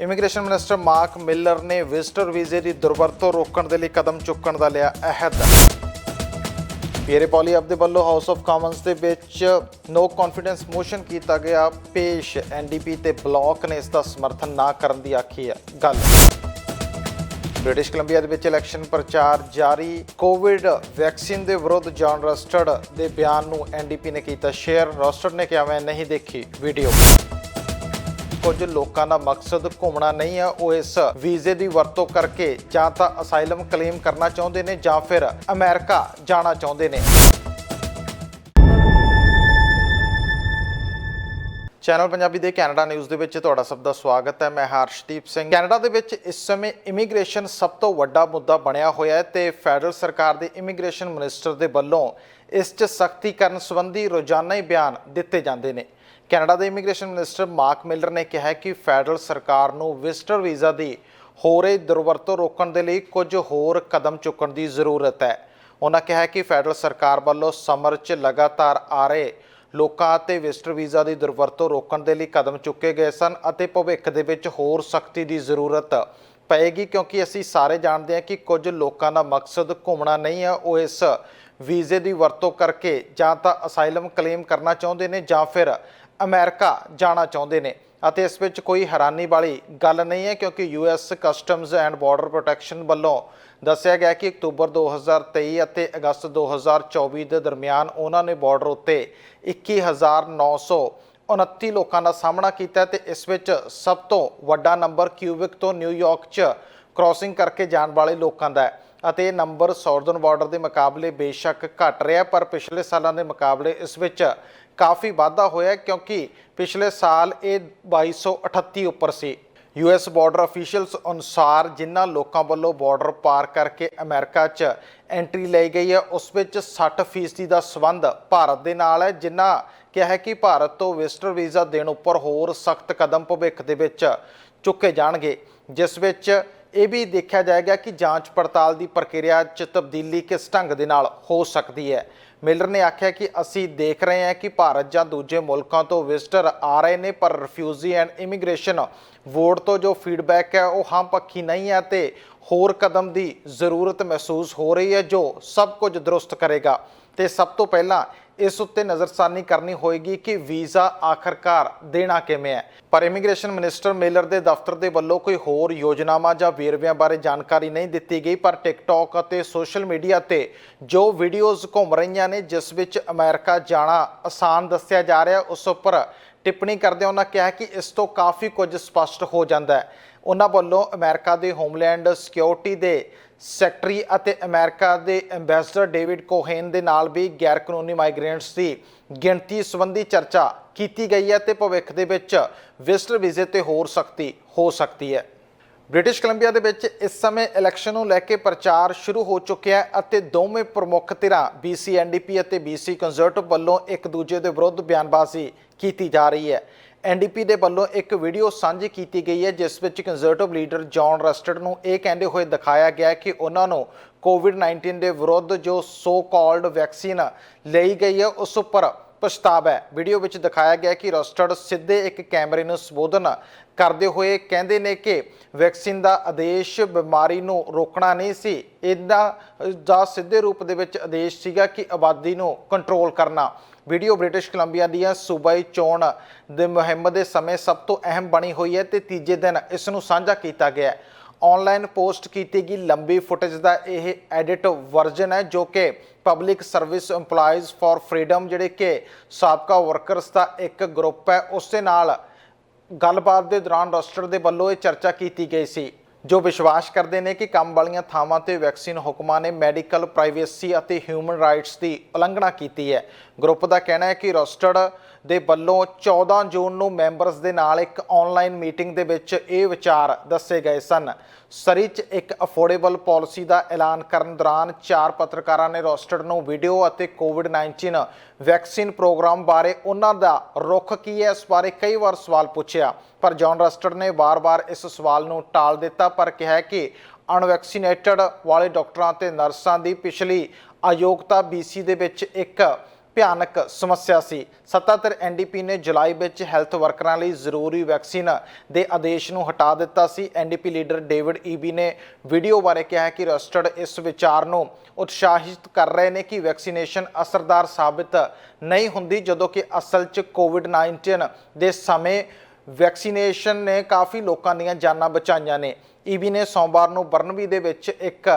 Immigration minister Mark Miller ਨੇ visitor ਵੀਜ਼ੇ ਦੀ ਦੁਰਵਰਤੋਂ ਰੋਕਣ ਦੇ ਲਈ ਕਦਮ ਚੁੱਕਣ ਦਾ ਲਿਆ ਅਹਿਦ। ਪੀਰੇ ਪੋਲੀਅਬ ਦੇ ਵੱਲੋਂ ਹਾਊਸ ਆਫ ਕਾਮਨਸ ਦੇ ਵਿੱਚ ਨੋ ਕੌਨਫੀਡੈਂਸ ਮੋਸ਼ਨ ਕੀਤਾ ਗਿਆ। ਪੇਸ਼ ਐਨਡੀਪੀ ਤੇ ਬਲਾਕ ਨੇ ਇਸ ਦਾ ਸਮਰਥਨ ਨਾ ਕਰਨ ਦੀ ਆਖੀ ਹੈ ਗੱਲ। ਬ੍ਰਿਟਿਸ਼ ਕੋਲੰਬੀਆ ਦੇ ਵਿੱਚ ਇਲੈਕਸ਼ਨ ਪ੍ਰਚਾਰ ਜਾਰੀ। ਕੋਵਿਡ ਵੈਕਸੀਨ ਦੇ ਵਿਰੁੱਧ ਜੌਨ ਰਸਟਡ ਦੇ ਬਿਆਨ ਨੂੰ ਐਨਡੀਪੀ ਨੇ ਕੀਤਾ ਸ਼ੇਅਰ ਰਸਟਡ ਨੇ ਕਿਹਾ, ਮੈਂ ਨਹੀਂ ਦੇਖੀ ਵੀਡੀਓ ਕੁਝ ਲੋਕਾਂ ਦਾ ਮਕਸਦ ਘੁੰਮਣਾ ਨਹੀਂ ਹੈ ਉਹ ਇਸ ਵੀਜ਼ੇ ਦੀ ਵਰਤੋਂ ਕਰਕੇ ਜਾਂ ਤਾਂ ਅਸਾਈਲਮ ਕਲੇਮ ਕਰਨਾ ਚਾਹੁੰਦੇ ਨੇ ਜਾਂ ਫਿਰ ਅਮਰੀਕਾ ਜਾਣਾ ਚਾਹੁੰਦੇ ਨੇ। ਚੈਨਲ ਪੰਜਾਬੀ ਦੇ ਕੈਨੇਡਾ ਨਿਊਜ਼ ਦੇ ਵਿੱਚ ਤੁਹਾਡਾ ਸਭ ਦਾ ਸਵਾਗਤ ਹੈ, ਮੈਂ ਹਰਸ਼ਦੀਪ ਸਿੰਘ। ਕੈਨੇਡਾ ਦੇ ਵਿੱਚ ਇਸ ਸਮੇਂ ਇਮੀਗ੍ਰੇਸ਼ਨ ਸਭ ਤੋਂ ਵੱਡਾ ਮੁੱਦਾ ਬਣਿਆ ਹੋਇਆ ਹੈ ਤੇ ਫੈਡਰਲ ਸਰਕਾਰ ਦੇ ਇਮੀਗ੍ਰੇਸ਼ਨ ਮਿਨਿਸਟਰ ਦੇ ਵੱਲੋਂ ਇਸ 'ਚ ਸਖਤੀ ਕਰਨ ਸੰਬੰਧੀ ਰੋਜ਼ਾਨਾ ਹੀ ਬਿਆਨ ਦਿੱਤੇ ਜਾਂਦੇ ਨੇ। ਕੈਨੇਡਾ ਦੇ ਇਮੀਗ੍ਰੇਸ਼ਨ ਮਿਨਿਸਟਰ ਮਾਰਕ ਮਿਲਰ ਨੇ ਕਿਹਾ ਕਿ ਫੈਡਰਲ ਸਰਕਾਰ ਨੂੰ ਵਿਜ਼ਟਰ ਵੀਜ਼ਾ ਦੀ ਹੋ ਰਹੀ ਦੁਰਵਰਤੋਂ ਰੋਕਣ ਦੇ ਲਈ ਕੁਝ ਹੋਰ ਕਦਮ ਚੁੱਕਣ ਦੀ ਜ਼ਰੂਰਤ ਹੈ। ਉਹਨਾਂ ਕਿਹਾ ਕਿ ਫੈਡਰਲ ਸਰਕਾਰ ਵੱਲੋਂ ਸਮਰ 'ਚ ਲਗਾਤਾਰ ਆ ਰਹੇ ਲੋਕਾਂ ਅਤੇ ਵਿਜ਼ਟਰ ਵੀਜ਼ਾ ਦੀ ਦੁਰਵਰਤੋਂ ਰੋਕਣ ਦੇ ਲਈ ਕਦਮ ਚੁੱਕੇ ਗਏ ਸਨ ਅਤੇ ਭਵਿੱਖ ਦੇ ਵਿੱਚ ਹੋਰ ਸਖਤੀ ਦੀ ਜ਼ਰੂਰਤ ਪਏਗੀ ਕਿਉਂਕਿ ਅਸੀਂ ਸਾਰੇ ਜਾਣਦੇ ਹਾਂ ਕਿ ਕੁਝ ਲੋਕਾਂ ਦਾ ਮਕਸਦ ਘੁੰਮਣਾ ਨਹੀਂ ਹੈ। ਉਹ ਇਸ ਵੀਜ਼ੇ ਦੀ ਵਰਤੋਂ ਕਰਕੇ ਜਾਂ ਤਾਂ ਅਸਾਈਲਮ ਕਲੇਮ ਕਰਨਾ ਚਾਹੁੰਦੇ ਨੇ ਜਾਂ ਫਿਰ ਅਮਰੀਕਾ ਜਾਣਾ ਚਾਹੁੰਦੇ ਨੇ। ਅਤੇ ਇਸ ਵਿੱਚ ਕੋਈ ਹੈਰਾਨੀ ਵਾਲੀ ਗੱਲ ਨਹੀਂ ਹੈ ਕਿਉਂਕਿ US customs and border protection ਵੱਲੋਂ ਦੱਸਿਆ ਗਿਆ ਕਿ ਅਕਤੂਬਰ 2023 ਅਤੇ ਅਗਸਤ 2024 ਦੇ ਦਰਮਿਆਨ ਉਹਨਾਂ ਨੇ ਬਾਰਡਰ ਉੱਤੇ 21929 ਲੋਕਾਂ ਦਾ ਸਾਹਮਣਾ ਕੀਤਾ ਤੇ ਇਸ ਵਿੱਚ ਸਭ ਤੋਂ ਵੱਡਾ ਨੰਬਰ ਕਿਊਬਿਕ ਤੋਂ ਨਿਊਯਾਰਕ 'ਚ ਕ੍ਰਾਸਿੰਗ ਕਰਕੇ ਜਾਣ ਵਾਲੇ ਲੋਕਾਂ ਦਾ ਹੈ। ਅਤੇ ਇਹ ਨੰਬਰ ਸਾਊਥਰਨ ਬਾਰਡਰ ਦੇ ਮੁਕਾਬਲੇ ਬੇਸ਼ੱਕ ਘਟ ਰਿਹਾ, ਪਰ ਪਿਛਲੇ ਸਾਲਾਂ ਦੇ ਮੁਕਾਬਲੇ ਇਸ ਵਿੱਚ ਕਾਫੀ ਵਾਧਾ ਹੋਇਆ ਕਿਉਂਕਿ ਪਿਛਲੇ ਸਾਲ ਇਹ 2238 ਉੱਪਰ ਸੀ। ਯੂਐਸ ਬਾਰਡਰ ਅਫੀਸ਼ੀਅਲਸ ਅਨੁਸਾਰ ਜਿਨ੍ਹਾਂ ਲੋਕਾਂ ਵੱਲੋਂ ਬਾਰਡਰ ਪਾਰ ਕਰਕੇ ਅਮਰੀਕਾ 'ਚ ਐਂਟਰੀ ਲਈ ਗਈ ਹੈ, ਉਸ ਵਿੱਚ 60% ਦਾ ਸਬੰਧ ਭਾਰਤ ਦੇ ਨਾਲ ਹੈ, ਜਿਨ੍ਹਾਂ ਕਿਹਾ ਹੈ ਕਿ ਭਾਰਤ ਤੋਂ ਵਿਜ਼ਟਰ ਵੀਜ਼ਾ ਦੇਣ ਉੱਪਰ ਹੋਰ ਸਖਤ ਕਦਮ ਭਵਿੱਖ ਦੇ ਵਿੱਚ ਚੁੱਕੇ ਜਾਣਗੇ, ਜਿਸ ਵਿੱਚ ਇਹ ਵੀ ਦੇਖਿਆ ਜਾਏਗਾ ਕਿ ਜਾਂਚ ਪੜਤਾਲ ਦੀ ਪ੍ਰਕਿਰਿਆ 'ਚ ਤਬਦੀਲੀ ਕਿਸ ਢੰਗ ਦੇ ਨਾਲ ਹੋ ਸਕਦੀ ਹੈ। ਮਿਲਰ ਨੇ ਆਖਿਆ ਕਿ ਅਸੀਂ ਦੇਖ ਰਹੇ ਹਾਂ ਕਿ ਭਾਰਤ ਜਾਂ ਦੂਜੇ ਮੁਲਕਾਂ ਤੋਂ ਵਿਜ਼ਟਰ ਆ ਰਹੇ ਨੇ, ਪਰ ਰਿਫਿਊਜੀ ਐਂਡ ਇਮੀਗ੍ਰੇਸ਼ਨ ਬੋਰਡ ਤੋਂ ਜੋ ਫੀਡਬੈਕ ਹੈ, ਉਹ ਹਮ ਪੱਖੀ ਨਹੀਂ ਹੈ ਤੇ ਹੋਰ ਕਦਮ ਦੀ ਜ਼ਰੂਰਤ ਮਹਿਸੂਸ ਹੋ ਰਹੀ ਹੈ ਜੋ ਸਭ ਕੁਝ ਦਰੁਸਤ ਕਰੇਗਾ। ਤੇ ਸਭ ਤੋਂ ਪਹਿਲਾਂ ਇਸ ਉੱਤੇ ਨਜ਼ਰਸਾਨੀ ਕਰਨੀ ਹੋਏਗੀ ਕਿ ਵੀਜ਼ਾ ਆਖਰਕਾਰ ਦੇਣਾ ਕਿਵੇਂ ਹੈ। ਪਰ ਇਮੀਗ੍ਰੇਸ਼ਨ ਮਿਨਿਸਟਰ ਮੇਲਰ ਦੇ ਦਫ਼ਤਰ ਦੇ ਵੱਲੋਂ ਕੋਈ ਹੋਰ ਯੋਜਨਾਵਾਂ ਜਾਂ ਵੇਰਵਿਆਂ ਬਾਰੇ ਜਾਣਕਾਰੀ ਨਹੀਂ ਦਿੱਤੀ ਗਈ, ਪਰ ਟਿਕਟੌਕ ਅਤੇ ਸੋਸ਼ਲ ਮੀਡੀਆ ਤੇ ਜੋ ਵੀਡੀਓਜ਼ ਘੁੰਮ ਰਹੀਆਂ ਨੇ, ਜਿਸ ਵਿੱਚ ਅਮਰੀਕਾ ਜਾਣਾ ਆਸਾਨ ਦੱਸਿਆ ਜਾ ਰਿਹਾ, ਉਸ ਉੱਪਰ ਟਿੱਪਣੀ ਕਰਦਿਆਂ ਉਹਨਾਂ ਕਿਹਾ ਕਿ ਇਸ ਤੋਂ ਕਾਫੀ ਕੁਝ ਸਪਸ਼ਟ ਹੋ ਜਾਂਦਾ ਹੈ। ਉਹਨਾਂ ਵੱਲੋਂ ਅਮਰੀਕਾ ਦੇ ਹੋਮਲੈਂਡ ਸਿਕਿਉਰਿਟੀ ਦੇ ਸੈਕਟਰੀ ਅਤੇ ਅਮਰੀਕਾ ਦੇ ਐਮਬੈਸਡਰ ਡੇਵਿਡ ਕੋਹੇਨ ਦੇ ਨਾਲ ਵੀ ਗੈਰ ਕਾਨੂੰਨੀ ਮਾਈਗ੍ਰੈਂਟਸ ਦੀ ਗਿਣਤੀ ਸੰਬੰਧੀ ਚਰਚਾ ਕੀਤੀ ਗਈ ਹੈ ਤੇ ਭਵਿੱਖ ਦੇ ਵਿੱਚ ਵਿਜ਼ਟਰ ਵੀਜ਼ੇ ਤੇ ਹੋਰ ਸਖਤੀ ਹੋ ਸਕਦੀ ਹੈ। ਬ੍ਰਿਟਿਸ਼ ਕੋਲੰਬੀਆ ਦੇ ਵਿੱਚ ਇਸ ਸਮੇਂ ਇਲੈਕਸ਼ਨ ਨੂੰ ਲੈ ਕੇ ਪ੍ਰਚਾਰ ਸ਼ੁਰੂ ਹੋ ਚੁੱਕਿਆ ਹੈ ਅਤੇ ਦੋਵੇਂ ਪ੍ਰਮੁੱਖ ਧਿਰਾਂ BC NDP ਅਤੇ BC ਕੰਜ਼ਰਵੇਟਿਵ ਵੱਲੋਂ ਇੱਕ ਦੂਜੇ ਦੇ ਵਿਰੁੱਧ ਬਿਆਨਬਾਜ਼ੀ ਕੀਤੀ ਜਾ ਰਹੀ ਹੈ। ਐਨਡੀਪੀ ਦੇ ਵੱਲੋਂ ਇੱਕ ਵੀਡੀਓ ਸਾਂਝੀ ਕੀਤੀ ਗਈ ਹੈ, ਜਿਸ ਵਿੱਚ ਕੰਜ਼ਰਵੇਟਿਵ ਲੀਡਰ ਜੌਨ ਰਸਟਡ ਨੂੰ ਇਹ ਕਹਿੰਦੇ ਹੋਏ ਦਿਖਾਇਆ ਗਿਆ ਕਿ ਉਹਨਾਂ ਨੂੰ ਕੋਵਿਡ-19 ਦੇ ਵਿਰੁੱਧ ਜੋ ਸੋ ਕਾਲਡ ਵੈਕਸੀਨ ਲਈ ਗਈ ਹੈ, ਉਸ ਉੱਪਰ ਪਛਤਾਵਾ ਹੈ। ਵੀਡੀਓ ਵਿੱਚ ਦਿਖਾਇਆ ਗਿਆ ਕਿ ਰਸਟਡ ਸਿੱਧੇ ਇੱਕ ਕੈਮਰੇ ਨੂੰ ਸੰਬੋਧਨ ਕਰਦੇ ਹੋਏ ਕਹਿੰਦੇ ਨੇ ਕਿ ਵੈਕਸੀਨ ਦਾ ਆਦੇਸ਼ ਬਿਮਾਰੀ ਨੂੰ ਰੋਕਣਾ ਨਹੀਂ ਸੀ, ਇਹਦਾ ਦਾ ਸਿੱਧੇ ਰੂਪ ਦੇ ਵਿੱਚ ਆਦੇਸ਼ ਸੀਗਾ ਕਿ ਆਬਾਦੀ ਨੂੰ ਕੰਟਰੋਲ ਕਰਨਾ। ਵੀਡੀਓ ਬ੍ਰਿਟਿਸ਼ ਕੋਲੰਬੀਆ ਦੀਆਂ ਸੂਬਾਈ ਚੋਣ ਦੇ ਮੁਹਿੰਮ ਦੇ ਸਮੇਂ ਸਭ ਤੋਂ ਅਹਿਮ ਬਣੀ ਹੋਈ ਹੈ ਤੇ ਤੀਜੇ ਦਿਨ ਇਸ ਨੂੰ ਸਾਂਝਾ ਕੀਤਾ ਗਿਆ ਹੈ। ਆਨਲਾਈਨ ਪੋਸਟ ਕੀਤੀ ਗਈ ਲੰਬੀ ਫੁਟੇਜ ਦਾ ਇਹ ਐਡਿਟ ਵਰਜ਼ਨ ਹੈ ਜੋ ਕਿ public service EMPLOYEES for freedom ਜਿਹੜੇ ਕਿ ਸਾਬਕਾ ਵਰਕਰਸ ਦਾ ਇੱਕ ਗਰੁੱਪ ਹੈ, ਉਸ ਦੇ ਨਾਲ ਗੱਲਬਾਤ ਦੇ ਦੌਰਾਨ ਰੋਸਟਰ ਦੇ ਵੱਲੋਂ ਇਹ ਚਰਚਾ ਕੀਤੀ ਗਈ ਸੀ। ਜੋ ਵਿਸ਼ਵਾਸ ਕਰਦੇ ਨੇ ਕਿ ਕੰਮ ਵਾਲੀਆਂ ਥਾਵਾਂ ਤੇ ਵੈਕਸੀਨ ਹੁਕਮਾਂ ਨੇ ਮੈਡੀਕਲ ਪ੍ਰਾਈਵੇਸੀ ਅਤੇ ਹਿਊਮਨ ਰਾਈਟਸ ਦੀ ਉਲੰਘਣਾ ਕੀਤੀ ਹੈ। ਗਰੁੱਪ ਦਾ ਕਹਿਣਾ ਹੈ ਕਿ ਰੋਸਟਰਡ ਦੇ ਵੱਲੋਂ 14 ਜੂਨ ਨੂੰ ਮੈਂਬਰਸ ਦੇ ਨਾਲ ਇੱਕ ਆਨਲਾਈਨ ਮੀਟਿੰਗ ਦੇ ਵਿੱਚ ਇਹ ਵਿਚਾਰ ਦੱਸੇ ਗਏ ਸਨ। ਸਰੀ 'ਚ ਇੱਕ ਅਫੋਰਡੇਬਲ ਪਾਲਿਸੀ ਦਾ ਐਲਾਨ ਕਰਨ ਦੌਰਾਨ ਚਾਰ ਪੱਤਰਕਾਰਾਂ ਨੇ ਰੋਸਟਡ ਨੂੰ ਵੀਡੀਓ ਅਤੇ ਕੋਵਿਡ-19 ਵੈਕਸੀਨ ਪ੍ਰੋਗਰਾਮ ਬਾਰੇ ਉਹਨਾਂ ਦਾ ਰੁਖ ਕੀ ਹੈ ਇਸ ਬਾਰੇ ਕਈ ਵਾਰ ਸਵਾਲ ਪੁੱਛਿਆ। ਪਰ ਜੌਨ ਰਸਟਡ ਨੇ ਵਾਰ-ਵਾਰ ਇਸ ਸਵਾਲ ਨੂੰ ਟਾਲ ਦਿੱਤਾ, ਪਰ ਕਿਹਾ ਕਿ ਅਨਵੈਕਸੀਨੇਟਡ ਵਾਲੇ ਡਾਕਟਰਾਂ ਤੇ ਨਰਸਾਂ ਦੀ ਪਿਛਲੀ ਅਯੋਗਤਾ BC ਦੇ ਵਿੱਚ ਇੱਕ ਭਿਆਨਕ ਸਮੱਸਿਆ ਸੀ। ਸੱਤਾਧਰ ਐਨਡੀਪੀ ਨੇ ਜੁਲਾਈ ਵਿੱਚ ਹੈਲਥ ਵਰਕਰਾਂ ਲਈ ਜ਼ਰੂਰੀ ਵੈਕਸੀਨ ਦੇ ਆਦੇਸ਼ ਨੂੰ ਹਟਾ ਦਿੱਤਾ ਸੀ। ਐਨਡੀਪੀ ਲੀਡਰ ਡੇਵਿਡ ਈਬੀ ਨੇ ਵੀਡੀਓ ਬਾਰੇ ਕਿਹਾ ਕਿ ਰਜਿਸਟਰਡ ਇਸ ਵਿਚਾਰ ਨੂੰ ਉਤਸ਼ਾਹਿਤ ਕਰ ਰਹੇ ਨੇ ਕਿ ਵੈਕਸੀਨੇਸ਼ਨ ਅਸਰਦਾਰ ਸਾਬਿਤ ਨਹੀਂ ਹੁੰਦੀ, ਜਦੋਂ ਕਿ ਅਸਲ 'ਚ ਕੋਵਿਡ-19 ਦੇ ਸਮੇਂ ਵੈਕਸੀਨੇਸ਼ਨ ਨੇ ਕਾਫੀ ਲੋਕਾਂ ਦੀਆਂ ਜਾਨਾਂ ਬਚਾਈਆਂ ਨੇ। ਈਬੀ ਨੇ ਸੋਮਵਾਰ ਨੂੰ ਬਰਨਬੀ ਦੇ ਵਿੱਚ ਇੱਕ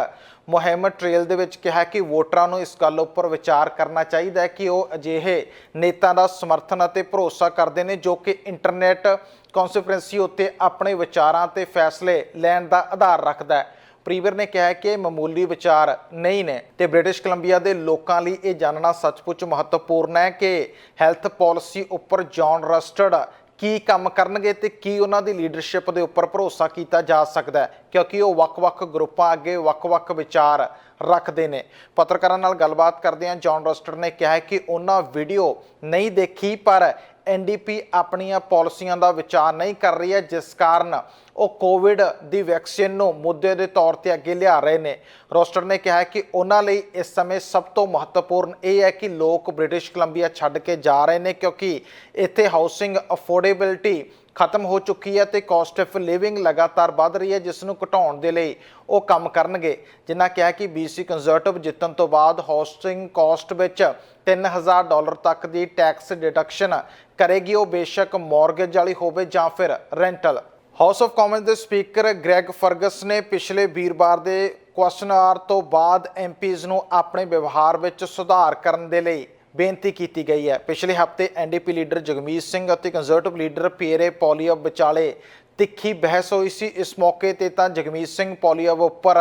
ਮੁਹਿੰਮ ਟ੍ਰੇਲ ਦੇ ਵਿੱਚ ਕਿਹਾ ਕਿ ਵੋਟਰਾਂ ਨੂੰ ਇਸ ਗੱਲ ਉੱਪਰ ਵਿਚਾਰ ਕਰਨਾ ਚਾਹੀਦਾ ਹੈ ਕਿ ਉਹ ਅਜਿਹੇ ਨੇਤਾ ਦਾ ਸਮਰਥਨ ਅਤੇ ਭਰੋਸਾ ਕਰਦੇ ਨੇ ਜੋ ਕਿ ਇੰਟਰਨੈਟ ਕਨਫਰੈਂਸੀ ਉੱਤੇ ਆਪਣੇ ਵਿਚਾਰਾਂ ਤੇ ਫੈਸਲੇ ਲੈਣ ਦਾ ਆਧਾਰ ਰੱਖਦਾ ਹੈ। ਪ੍ਰੀਵਰ ਨੇ ਕਿਹਾ ਕਿ ਮਾਮੂਲੀ ਵਿਚਾਰ ਨਹੀਂ ਨੇ ਤੇ ਬ੍ਰਿਟਿਸ਼ ਕੋਲੰਬੀਆ ਦੇ ਲੋਕਾਂ ਲਈ ਇਹ ਜਾਣਨਾ ਸੱਚਮੁੱਚ ਮਹੱਤਵਪੂਰਨ ਹੈ ਕਿ ਹੈਲਥ ਪਾਲਿਸੀ ਉੱਪਰ ਜੌਨ ਰਸਟਡ ਕੀ ਕੰਮ ਕਰਨਗੇ ਤੇ ਕੀ ਉਹਨਾਂ ਦੀ ਲੀਡਰਸ਼ਿਪ ਦੇ ਉੱਪਰ ਭਰੋਸਾ ਕੀਤਾ ਜਾ ਸਕਦਾ ਹੈ? ਕਿਉਂਕਿ ਉਹ ਵੱਖ-ਵੱਖ ਗਰੁੱਪਾਂ ਅੱਗੇ ਵੱਖ-ਵੱਖ ਵਿਚਾਰ ਰੱਖਦੇ ਨੇ। ਪੱਤਰਕਾਰਾਂ ਨਾਲ ਗੱਲਬਾਤ ਕਰਦਿਆਂ ਜੌਨ ਰਸਟਰ ਨੇ ਕਿਹਾ ਹੈ ਕਿ ਉਹਨਾਂ ਵੀਡੀਓ ਨਹੀਂ ਦੇਖੀ, ਪਰ ਐਨਡੀਪੀ ਆਪਣੀਆਂ ਪਾਲਿਸੀਆਂ ਦਾ ਵਿਚਾਰ ਨਹੀਂ ਕਰ ਰਹੀ ਹੈ, ਜਿਸ ਕਾਰਨ ਉਹ ਕੋਵਿਡ ਦੀ ਵੈਕਸੀਨ ਨੂੰ ਮੁੱਦੇ ਦੇ ਤੌਰ ਤੇ ਅੱਗੇ ਲਿਆ ਰਹੇ ਨੇ। ਰੋਸਟਰ ਨੇ ਕਿਹਾ ਕਿ ਉਹਨਾਂ ਲਈ ਇਸ ਸਮੇਂ ਸਭ ਤੋਂ ਮਹੱਤਵਪੂਰਨ ਇਹ ਹੈ ਕਿ ਲੋਕ ਬ੍ਰਿਟਿਸ਼ ਕੋਲੰਬੀਆ ਛੱਡ ਕੇ ਜਾ ਰਹੇ ਨੇ, ਕਿਉਂਕਿ ਇੱਥੇ ਹਾਊਸਿੰਗ ਅਫੋਰਡੇਬਿਲਟੀ ਖਤਮ ਹੋ ਚੁੱਕੀ ਹੈ ਤੇ ਕਾਸਟ ਆਫ ਲਿਵਿੰਗ ਲਗਾਤਾਰ ਵੱਧ ਰਹੀ ਹੈ, ਜਿਸ ਨੂੰ ਘਟਾਉਣ ਦੇ ਲਈ ਉਹ ਕੰਮ ਕਰਨਗੇ। ਜਿਨ੍ਹਾਂ ਕਿਹਾ ਕਿ BC ਕੰਜ਼ਰਟਿਵ ਜਿੱਤਣ ਤੋਂ ਬਾਅਦ ਹਾਊਸਿੰਗ ਕਾਸਟ ਵਿੱਚ 3000 ਡਾਲਰ ਤੱਕ ਦੀ ਟੈਕਸ ਡਿਡਕਸ਼ਨ ਕਰੇਗੀ। ਉਹ ਬੇਸ਼ੱਕ ਮਾਰਗੇਜ ਵਾਲੀ ਹੋਵੇ ਜਾਂ ਫਿਰ ਰੈਂਟਲ ਹਾਊਸ ਆਫ ਕਾਮਨਸ ਦੇ ਸਪੀਕਰ ਗ੍ਰੈਗ ਫਰਗਸ ਨੇ ਪਿਛਲੇ ਵੀਰਵਾਰ ਦੇ ਕੁਐਸਚਨ ਤੋਂ ਬਾਅਦ ਐਮਪੀਜ਼ ਨੂੰ ਆਪਣੇ ਵਿਵਹਾਰ ਵਿੱਚ ਸੁਧਾਰ ਕਰਨ ਦੇ ਲਈ ਬੇਨਤੀ ਕੀਤੀ ਗਈ ਹੈ। ਪਿਛਲੇ ਹਫ਼ਤੇ ਐਨਡੀਪੀ ਲੀਡਰ ਜਗਮੀਤ ਸਿੰਘ ਅਤੇ ਕੰਜ਼ਰਵੇਟਿਵ ਲੀਡਰ ਪੀਰੇ ਪੋਲੀਅਬ ਵਿਚਾਲੇ ਤਿੱਖੀ ਬਹਿਸ ਹੋਈ ਸੀ। ਇਸ ਮੌਕੇ ਤੇ ਤਾਂ ਜਗਮੀਤ ਸਿੰਘ ਪੋਲੀਅਬ ਉੱਪਰ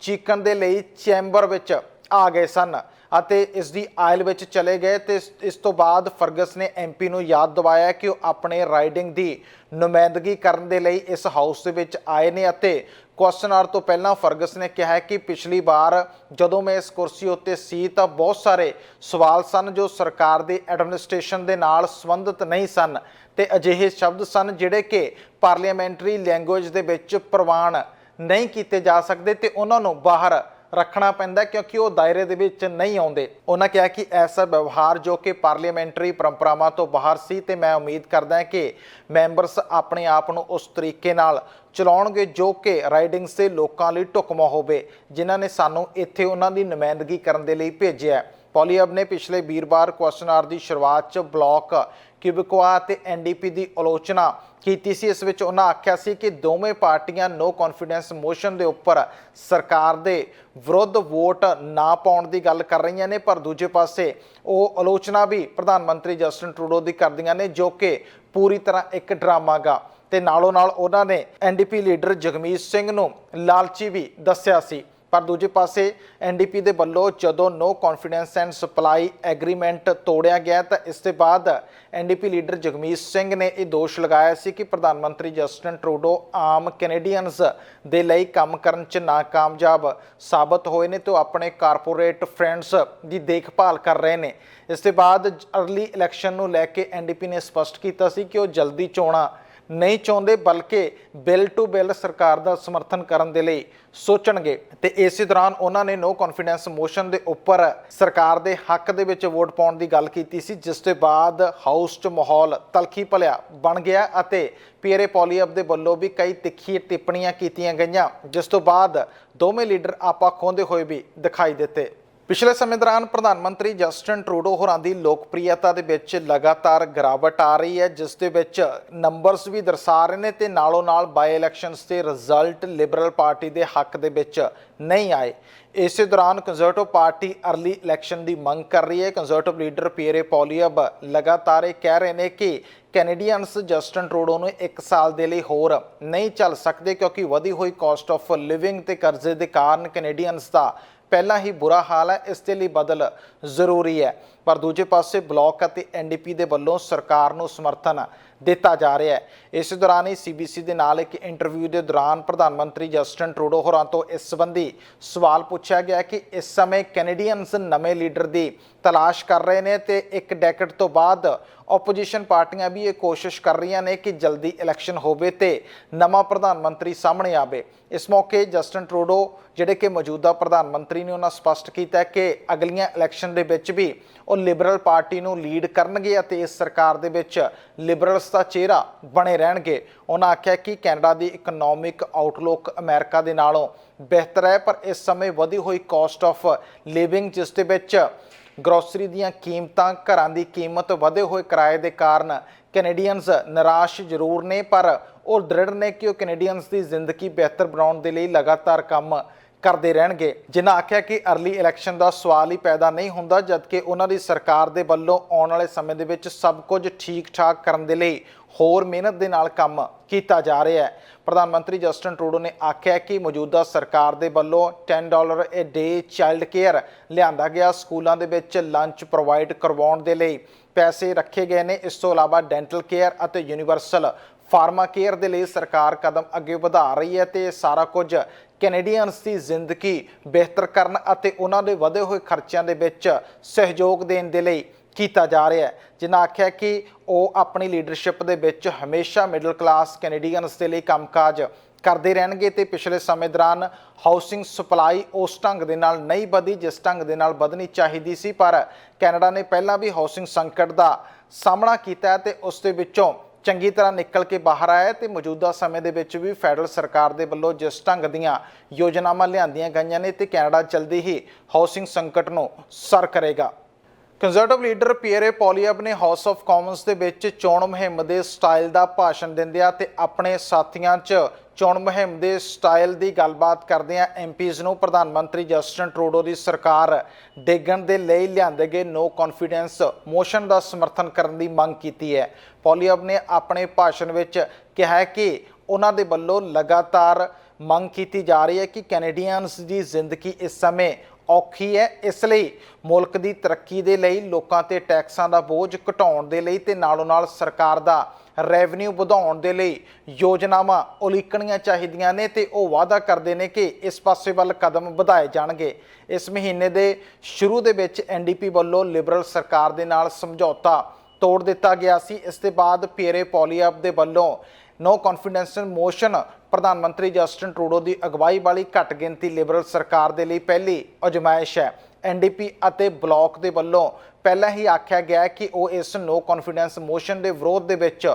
ਚੀਕਣ ਦੇ ਲਈ ਚੈਂਬਰ ਵਿੱਚ ਆ ਗਏ ਸਨ। ਅਤੇ ਇਸ ਦੀ ਆਇਲ ਵਿੱਚ ਚਲੇ ਗਏ ਤੇ ਇਸ- ਤੋਂ ਬਾਅਦ ਫਰਗਸ ਨੇ ਐਮਪੀ ਨੂੰ ਯਾਦ ਦਿਵਾਇਆ ਕਿ ਉਹ ਆਪਣੇ ਰਾਈਡਿੰਗ ਦੀ ਨੁਮਾਇੰਦਗੀ ਕਰਨ ਦੇ ਲਈ ਇਸ ਹਾਊਸ ਦੇ ਵਿੱਚ ਆਏ ਨੇ ਅਤੇ ਕੁਐਸਚਨ ਆਰ ਤੋਂ ਪਹਿਲਾਂ ਫਰਗਸ ਨੇ ਕਿਹਾ ਕਿ ਪਿਛਲੀ ਵਾਰ ਜਦੋਂ ਮੈਂ ਇਸ ਕੁਰਸੀ ਉੱਤੇ ਸੀ ਤਾਂ ਬਹੁਤ ਸਾਰੇ ਸਵਾਲ ਸਨ ਜੋ ਸਰਕਾਰ ਦੀ ਐਡਮਿਨਿਸਟ੍ਰੇਸ਼ਨ ਦੇ ਨਾਲ ਸੰਬੰਧਿਤ ਨਹੀਂ ਸਨ ਤੇ ਅਜਿਹੇ ਸ਼ਬਦ ਸਨ ਜਿਹੜੇ ਕਿ ਪਾਰਲੀਮੈਂਟਰੀ ਲੈਂਗੁਏਜ ਦੇ ਵਿੱਚ ਪ੍ਰਵਾਨ ਨਹੀਂ ਕੀਤੇ ਜਾ ਸਕਦੇ ਤੇ ਉਹਨਾਂ ਨੂੰ ਬਾਹਰ ਰੱਖਣਾ ਪੈਂਦਾ ਕਿਉਂਕਿ ਉਹ ਦਾਇਰੇ ਦੇ ਵਿੱਚ ਨਹੀਂ ਆਉਂਦੇ। ਉਹਨਾਂ ਕਿਹਾ ਕਿ ਐਸਾ ਵਿਵਹਾਰ ਜੋ ਕਿ ਪਾਰਲੀਮੈਂਟਰੀ ਪਰੰਪਰਾਵਾਂ ਤੋਂ ਬਾਹਰ ਸੀ ਤੇ ਮੈਂ ਉਮੀਦ ਕਰਦਾ ਹਾਂ ਕਿ ਮੈਂਬਰਸ ਆਪਣੇ ਆਪ ਨੂੰ ਉਸ ਤਰੀਕੇ ਨਾਲ ਚਲਾਉਣਗੇ ਜੋ ਕਿ ਰਾਈਡਿੰਗਸ ਦੇ ਲੋਕਾਂ ਲਈ ਢੁਕਵਾਂ ਹੋਵੇ, ਜਿਨ੍ਹਾਂ ਨੇ ਸਾਨੂੰ ਇੱਥੇ ਉਹਨਾਂ ਦੀ ਨੁਮਾਇੰਦਗੀ ਕਰਨ ਦੇ ਲਈ ਭੇਜਿਆ ਪੋਲੀਅਬ ਨੇ ਪਿਛਲੇ ਵੀਰਵਾਰ ਕੁਐਸਚਨ ਆਰ ਦੀ ਸ਼ੁਰੂਆਤ 'ਚ ਬਲਾਕ ਕਿਊਬਿਕਵਾ ਤੇ ਐਨਡੀਪੀ ਦੀ ਆਲੋਚਨਾ ਕੀਤੀ ਸੀ। ਇਸ ਵਿੱਚ ਉਹਨਾਂ ਆਖਿਆ ਸੀ ਕਿ ਦੋਵੇਂ ਪਾਰਟੀਆਂ ਨੋ ਕੌਨਫੀਡੈਂਸ ਮੋਸ਼ਨ ਦੇ ਉੱਪਰ ਸਰਕਾਰ ਦੇ ਵਿਰੁੱਧ ਵੋਟ ਨਾ ਪਾਉਣ ਦੀ ਗੱਲ ਕਰ ਰਹੀਆਂ ਨੇ, ਪਰ ਦੂਜੇ ਪਾਸੇ ਉਹ ਆਲੋਚਨਾ ਵੀ ਪ੍ਰਧਾਨ ਮੰਤਰੀ ਜਸਟਿਨ ਟਰੂਡੋ ਦੀ ਕਰਦੀਆਂ ਨੇ, ਜੋ ਕਿ ਪੂਰੀ ਤਰ੍ਹਾਂ ਇੱਕ ਡਰਾਮਾ ਗਾ। ਤੇ ਨਾਲੋਂ ਨਾਲ ਉਹਨਾਂ ਨੇ ਐਨਡੀਪੀ ਲੀਡਰ ਜਗਮੀਤ ਸਿੰਘ ਨੂੰ ਲਾਲਚੀ ਵੀ ਦੱਸਿਆ ਸੀ। ਪਰ ਦੂਜੇ ਪਾਸੇ ਐਨਡੀਪੀ ਦੇ ਵੱਲੋਂ ਜਦੋਂ no confidence and supply agreement ਤੋੜਿਆ ਗਿਆ ਤਾਂ ਇਸ ਦੇ ਬਾਅਦ ਐਨਡੀਪੀ ਲੀਡਰ ਜਗਮੀਤ ਸਿੰਘ ਨੇ ਇਹ ਦੋਸ਼ ਲਗਾਇਆ ਸੀ ਕਿ ਪ੍ਰਧਾਨ ਮੰਤਰੀ ਜਸਟਿਨ ਟਰੂਡੋ ਆਮ ਕੈਨੇਡੀਅਨਸ ਦੇ ਲਈ ਕੰਮ ਕਰਨ 'ਚ ਨਾਕਾਮਯਾਬ ਸਾਬਤ ਹੋਏ ਨੇ ਤੇ ਉਹ ਆਪਣੇ ਕਾਰਪੋਰੇਟ ਫਰੈਂਡਸ ਦੀ ਦੇਖਭਾਲ ਕਰ ਰਹੇ ਨੇ। ਇਸ ਦੇ ਬਾਅਦ ਅਰਲੀ ਇਲੈਕਸ਼ਨ ਨੂੰ ਲੈ ਕੇ ਐਨਡੀਪੀ ਨੇ ਸਪਸ਼ਟ ਕੀਤਾ ਸੀ ਕਿ ਉਹ ਜਲਦੀ ਚੋਣਾਂ ਨਹੀਂ ਚਾਹੁੰਦੇ ਬਲਕਿ ਬਿੱਲ ਟੂ ਬਿੱਲ ਸਰਕਾਰ ਦਾ ਸਮਰਥਨ ਕਰਨ ਦੇ ਲਈ ਸੋਚਣਗੇ। ਤੇ ਇਸੇ ਦੌਰਾਨ ਉਹਨਾਂ ਨੇ ਨੋ ਕੌਨਫੀਡੈਂਸ ਮੋਸ਼ਨ ਦੇ ਉੱਪਰ ਸਰਕਾਰ ਦੇ ਹੱਕ ਦੇ ਵਿੱਚ ਵੋਟ ਪਾਉਣ ਦੀ ਗੱਲ ਕੀਤੀ ਸੀ, ਜਿਸ ਦੇ ਬਾਅਦ ਹਾਊਸ 'ਚ ਮਾਹੌਲ ਤਲਖੀ ਭਲਿਆ ਬਣ ਗਿਆ ਅਤੇ ਪੀਰੇ ਪੋਲੀਅਬ ਦੇ ਵੱਲੋਂ ਵੀ ਕਈ ਤਿੱਖੀ ਟਿੱਪਣੀਆਂ ਕੀਤੀਆਂ ਗਈਆਂ, ਜਿਸ ਤੋਂ ਬਾਅਦ ਦੋਵੇਂ ਲੀਡਰ ਆਪਾ ਖੋਂਦੇ ਹੋਏ ਵੀ ਦਿਖਾਈ ਦਿੱਤੇ। ਪਿਛਲੇ ਸਮੇਂ ਦੌਰਾਨ ਪ੍ਰਧਾਨ ਮੰਤਰੀ ਜਸਟਿਨ ਟਰੂਡੋ ਹੋਰਾਂ ਦੀ ਲੋਕਪ੍ਰਿਯਤਾ ਦੇ ਵਿੱਚ ਲਗਾਤਾਰ ਗਿਰਾਵਟ ਆ ਰਹੀ ਹੈ, ਜਿਸ ਦੇ ਵਿੱਚ ਨੰਬਰਸ ਵੀ ਦਰਸਾ ਰਹੇ ਨੇ ਤੇ ਨਾਲੋਂ ਨਾਲ ਬਾਈ ਇਲੈਕਸ਼ਨਸ ਦੇ ਰਿਜ਼ਲਟ ਲਿਬਰਲ ਪਾਰਟੀ ਦੇ ਹੱਕ ਦੇ ਵਿੱਚ ਨਹੀਂ ਆਏ। ਇਸੇ ਦੌਰਾਨ ਕੰਜ਼ਰਵੇਟਿਵ ਪਾਰਟੀ ਅਰਲੀ ਇਲੈਕਸ਼ਨ ਦੀ ਮੰਗ ਕਰ ਰਹੀ ਹੈ। ਕੰਜ਼ਰਟਿਵ ਲੀਡਰ ਪੀਰੇ ਪੋਲੀਅਬ ਲਗਾਤਾਰ ਇਹ ਕਹਿ ਰਹੇ ਨੇ ਕਿ ਕੈਨੇਡੀਅਨਸ ਜਸਟਿਨ ਟਰੂਡੋ ਨੂੰ 1 ਸਾਲ ਦੇ ਲਈ ਹੋਰ ਨਹੀਂ ਚੱਲ ਸਕਦੇ ਕਿਉਂਕਿ ਵਧੀ ਹੋਈ ਕਾਸਟ ਆਫ ਲਿਵਿੰਗ ਤੇ ਕਰਜ਼ੇ ਦੇ ਕਾਰਨ ਕੈਨੇਡੀਅਨਸ ਦਾ ਪਹਿਲਾਂ ਹੀ ਬੁਰਾ ਹਾਲ ਹੈ, ਇਸ ਦੇ ਲਈ ਬਦਲ ਜ਼ਰੂਰੀ ਹੈ। ਪਰ ਦੂਜੇ ਪਾਸੇ ਬਲਾਕ ਅਤੇ ਐਨਡੀਪੀ ਦੇ ਵੱਲੋਂ ਸਰਕਾਰ ਨੂੰ ਸਮਰਥਨ ਦਿੱਤਾ ਜਾ ਰਿਹਾ ਹੈ। ਇਸ ਦੌਰਾਨ ਹੀ ਸੀਬੀਸੀ ਦੇ ਨਾਲ ਇੱਕ ਇੰਟਰਵਿਊ ਦੇ ਦੌਰਾਨ ਪ੍ਰਧਾਨ ਮੰਤਰੀ ਜਸਟਨ ਟਰੂਡੋ ਹੋਰਾਂ ਤੋਂ ਇਸ ਸੰਬੰਧੀ ਸਵਾਲ ਪੁੱਛਿਆ ਗਿਆ ਕਿ ਇਸ ਸਮੇਂ ਕੈਨੇਡੀਅਨਸ ਨਵੇਂ ਲੀਡਰ ਦੀ ਤਲਾਸ਼ ਕਰ ਰਹੇ ਨੇ ਤੇ ਇੱਕ ਡੈਕਟ ਤੋਂ ਬਾਅਦ ਆਪੋਜੀਸ਼ਨ ਪਾਰਟੀਆਂ ਵੀ ਇਹ ਕੋਸ਼ਿਸ਼ ਕਰ ਰਹੀਆਂ ਨੇ ਕਿ ਜਲਦੀ ਇਲੈਕਸ਼ਨ ਹੋਵੇ ਤੇ ਨਵਾਂ ਪ੍ਰਧਾਨ ਮੰਤਰੀ ਸਾਹਮਣੇ ਆਵੇ। ਇਸ ਮੌਕੇ ਜਸਟਨ ਟਰੂਡੋ, ਜਿਹੜੇ ਕਿ ਮੌਜੂਦਾ ਪ੍ਰਧਾਨ ਮੰਤਰੀ ਨੇ, ਉਹਨਾਂ ਸਪਸ਼ਟ ਕੀਤਾ ਕਿ ਅਗਲੀਆਂ ਇਲੈਕਸ਼ਨ ਦੇ ਵਿੱਚ ਵੀ ਉਹ ਲਿਬਰਲ ਪਾਰਟੀ ਨੂੰ ਲੀਡ ਕਰਨਗੇ ਅਤੇ ਇਸ ਸਰਕਾਰ ਦੇ ਵਿੱਚ ਲਿਬਰਲਸ ਦਾ ਚਿਹਰਾ ਬਣੇ ਰਹਿਣਗੇ। ਉਹਨਾਂ ਆਖਿਆ ਕਿ ਕੈਨੇਡਾ ਦੀ ਇਕਨੋਮਿਕ ਆਊਟਲੁੱਕ ਅਮਰੀਕਾ ਦੇ ਨਾਲੋਂ ਬਿਹਤਰ ਹੈ, ਪਰ ਇਸ ਸਮੇਂ ਵਧੀ ਹੋਈ ਕਾਸਟ ਆਫ ਲਿਵਿੰਗ ਜਿਸ ਦੇ ਵਿੱਚ ਗਰੋਸਰੀ ਦੀਆਂ ਕੀਮਤਾਂ ਘਰਾਂ ਦੀ ਕੀਮਤ ਵਧੇ ਹੋਏ ਕਿਰਾਏ ਦੇ ਕਾਰਨ ਕੈਨੇਡੀਅਨਸ ਨਿਰਾਸ਼ ਜ਼ਰੂਰ ਨੇ, ਪਰ ਉਹ ਦ੍ਰਿੜ ਨੇ ਕਿ ਉਹ ਕੈਨੇਡੀਅਨਸ ਦੀ ਜ਼ਿੰਦਗੀ ਬਿਹਤਰ ਬਣਾਉਣ ਦੇ ਲਈ ਲਗਾਤਾਰ ਕੰਮ ਕਰਦੇ ਰਹਿਣਗੇ। ਜਿਨ੍ਹਾਂ ਆਖਿਆ ਕਿ ਅਰਲੀ ਇਲੈਕਸ਼ਨ ਦਾ ਸਵਾਲ ਹੀ ਪੈਦਾ ਨਹੀਂ ਹੁੰਦਾ, ਜਦਕਿ ਉਹਨਾਂ ਦੀ ਸਰਕਾਰ ਦੇ ਵੱਲੋਂ ਆਉਣ ਵਾਲੇ ਸਮੇਂ ਦੇ ਵਿੱਚ ਸਭ ਕੁਝ ਠੀਕ-ਠਾਕ ਕਰਨ ਦੇ ਲਈ ਹੋਰ ਮਿਹਨਤ ਦੇ ਨਾਲ ਕੰਮ ਕੀਤਾ ਜਾ ਰਿਹਾ ਹੈ। ਪ੍ਰਧਾਨ ਮੰਤਰੀ ਜਸਟਨ ਟਰੂਡੋ ਨੇ ਆਖਿਆ ਕਿ ਮੌਜੂਦਾ ਸਰਕਾਰ ਦੇ ਵੱਲੋਂ 10 dollar a day child care ਲਿਆਂਦਾ ਗਿਆ। ਸਕੂਲਾਂ ਦੇ ਵਿੱਚ ਲੰਚ ਪ੍ਰੋਵਾਈਡ ਕਰਵਾਉਣ ਦੇ ਲਈ ਪੈਸੇ ਰੱਖੇ ਗਏ ਨੇ। ਇਸ ਤੋਂ ਇਲਾਵਾ ਡੈਂਟਲ ਕੇਅਰ ਅਤੇ ਯੂਨੀਵਰਸਲ ਫਾਰਮਾ ਕੇਅਰ ਦੇ ਲਈ ਸਰਕਾਰ ਕਦਮ ਅੱਗੇ ਵਧਾ ਰਹੀ ਹੈ ਤੇ ਸਾਰਾ ਕੁਝ ਕੈਨੇਡੀਅਨਸ ਦੀ ਜ਼ਿੰਦਗੀ ਬਿਹਤਰ ਕਰਨ ਅਤੇ ਉਹਨਾਂ ਦੇ ਵਧੇ ਹੋਏ ਖਰਚਿਆਂ ਦੇ ਵਿੱਚ ਸਹਿਯੋਗ ਦੇਣ ਦੇ ਲਈ ਕੀਤਾ ਜਾ ਰਿਹਾ ਹੈ। ਜਿਨ੍ਹਾਂ ਆਖਿਆ ਕਿ ਉਹ ਆਪਣੀ ਲੀਡਰਸ਼ਿਪ ਦੇ ਵਿੱਚ ਹਮੇਸ਼ਾ ਮਿਡਲ ਕਲਾਸ ਕੈਨੇਡੀਅਨਸ ਦੇ ਲਈ ਕੰਮਕਾਜ ਕਰਦੇ ਰਹਿਣਗੇ ਤੇ ਪਿਛਲੇ ਸਮੇਂ ਦੌਰਾਨ ਹਾਊਸਿੰਗ ਸਪਲਾਈ ਉਸ ਢੰਗ ਦੇ ਨਾਲ ਨਹੀਂ ਵਧੀ, ਜਿਸ ਢੰਗ ਦੇ ਨਾਲ ਵਧਣੀ ਚਾਹੀਦੀ ਸੀ। ਪਰ ਕੈਨੇਡਾ ਨੇ ਪਹਿਲਾਂ ਵੀ ਹਾਊਸਿੰਗ ਸੰਕਟ ਦਾ ਸਾਹਮਣਾ ਕੀਤਾ ਹੈ ਤੇ ਉਸ ਦੇ ਵਿੱਚੋਂ ਚੰਗੀ ਤਰ੍ਹਾਂ ਨਿਕਲ ਕੇ ਬਾਹਰ ਆਇਆ ਹੈ ਤੇ ਮੌਜੂਦਾ ਸਮੇਂ ਦੇ ਵਿੱਚ ਵੀ ਫੈਡਰਲ ਸਰਕਾਰ ਦੇ ਵੱਲੋਂ ਜਿਸ ਢੰਗ ਦੀਆਂ ਯੋਜਨਾਵਾਂ ਲਿਆਂਦੀਆਂ ਗਈਆਂ ਨੇ ਤੇ ਕੈਨੇਡਾ ਜਲਦੀ ਹੀ ਹਾਊਸਿੰਗ ਸੰਕਟ ਨੂੰ ਸਰ ਕਰੇਗਾ। ਕੰਜ਼ਰਵੇਟਿਵ ਲੀਡਰ ਪੀਅਰੇ ਪੋਲੀਅਬ ਨੇ ਹਾਊਸ ਆਫ ਕਾਮਨਸ ਦੇ ਵਿੱਚ ਚੋਣ ਮੁਹਿੰਮ ਦੇ ਸਟਾਈਲ ਦਾ ਭਾਸ਼ਣ ਦਿੰਦਿਆਂ ਤੇ ਆਪਣੇ ਸਾਥੀਆਂ 'ਚ ਚੋਣ ਮੁਹਿੰਮ ਦੇ ਸਟਾਈਲ ਦੀ ਗੱਲਬਾਤ ਕਰਦਿਆਂ ਐਮਪੀਜ਼ ਨੂੰ। ਪ੍ਰਧਾਨ ਮੰਤਰੀ ਜਸਟਨ ਟਰੂਡੋ ਦੀ ਸਰਕਾਰ ਡੇਗਣ ਦੇ ਲਈ ਲਿਆਂਦੇ ਗਏ ਨੋ ਕੌਨਫੀਡੈਂਸ ਮੋਸ਼ਨ ਦਾ ਸਮਰਥਨ ਕਰਨ ਦੀ ਮੰਗ ਕੀਤੀ ਹੈ। ਪੋਲੀਅਬ ਨੇ ਆਪਣੇ ਭਾਸ਼ਣ ਵਿੱਚ ਕਿਹਾ ਕਿ ਉਹਨਾਂ ਦੇ ਵੱਲੋਂ ਲਗਾਤਾਰ ਮੰਗ ਕੀਤੀ ਜਾ ਰਹੀ ਹੈ ਕਿ ਕੈਨੇਡੀਅਨਸ ਦੀ ਜ਼ਿੰਦਗੀ ਇਸ ਸਮੇਂ ਔਖੀ ਹੈ। ਇਸ ਲਈ ਮੁਲਕ ਦੀ ਤਰੱਕੀ ਦੇ ਲਈ, ਲੋਕਾਂ ਤੇ ਟੈਕਸਾਂ ਦਾ ਬੋਝ ਘਟਾਉਣ ਦੇ ਲਈ ਤੇ ਨਾਲੋਂ ਨਾਲ ਸਰਕਾਰ ਦਾ ਰੈਵਨਿਊ ਵਧਾਉਣ ਦੇ ਲਈ ਯੋਜਨਾਵਾਂ ਉਲੀਕਣੀਆਂ ਚਾਹੀਦੀਆਂ ਨੇ ਤੇ ਉਹ ਵਾਅਦਾ ਕਰਦੇ ਨੇ ਕਿ ਇਸ ਪਾਸੇ ਵੱਲ ਕਦਮ ਵਧਾਏ ਜਾਣਗੇ। ਇਸ ਮਹੀਨੇ ਦੇ ਸ਼ੁਰੂ ਦੇ ਵਿੱਚ ਐਨਡੀਪੀ ਵੱਲੋਂ ਲਿਬਰਲ ਸਰਕਾਰ ਦੇ ਨਾਲ ਸਮਝੌਤਾ ਤੋੜ ਦਿੱਤਾ ਗਿਆ ਸੀ। ਇਸ ਦੇ ਬਾਅਦ ਪੀਰੇ ਪੋਲੀਅਬ ਦੇ ਵੱਲੋਂ ਨੋ ਕੌਨਫੀਡੈਂਸ ਮੋਸ਼ਨ ਪ੍ਰਧਾਨ ਮੰਤਰੀ ਜਸਟਨ ਟਰੂਡੋ ਦੀ ਅਗਵਾਈ ਵਾਲੀ ਘੱਟ ਗਿਣਤੀ ਲਿਬਰਲ ਸਰਕਾਰ ਦੇ ਲਈ ਪਹਿਲੀ ਅਜਮਾਇਸ਼ ਹੈ। ਐਨਡੀਪੀ ਅਤੇ ਬਲਾਕ ਦੇ ਵੱਲੋਂ ਪਹਿਲਾਂ ਹੀ ਆਖਿਆ ਗਿਆ ਕਿ ਉਹ ਇਸ ਨੋ ਕੌਨਫੀਡੈਂਸ ਮੋਸ਼ਨ ਦੇ ਵਿਰੋਧ ਦੇ ਵਿੱਚ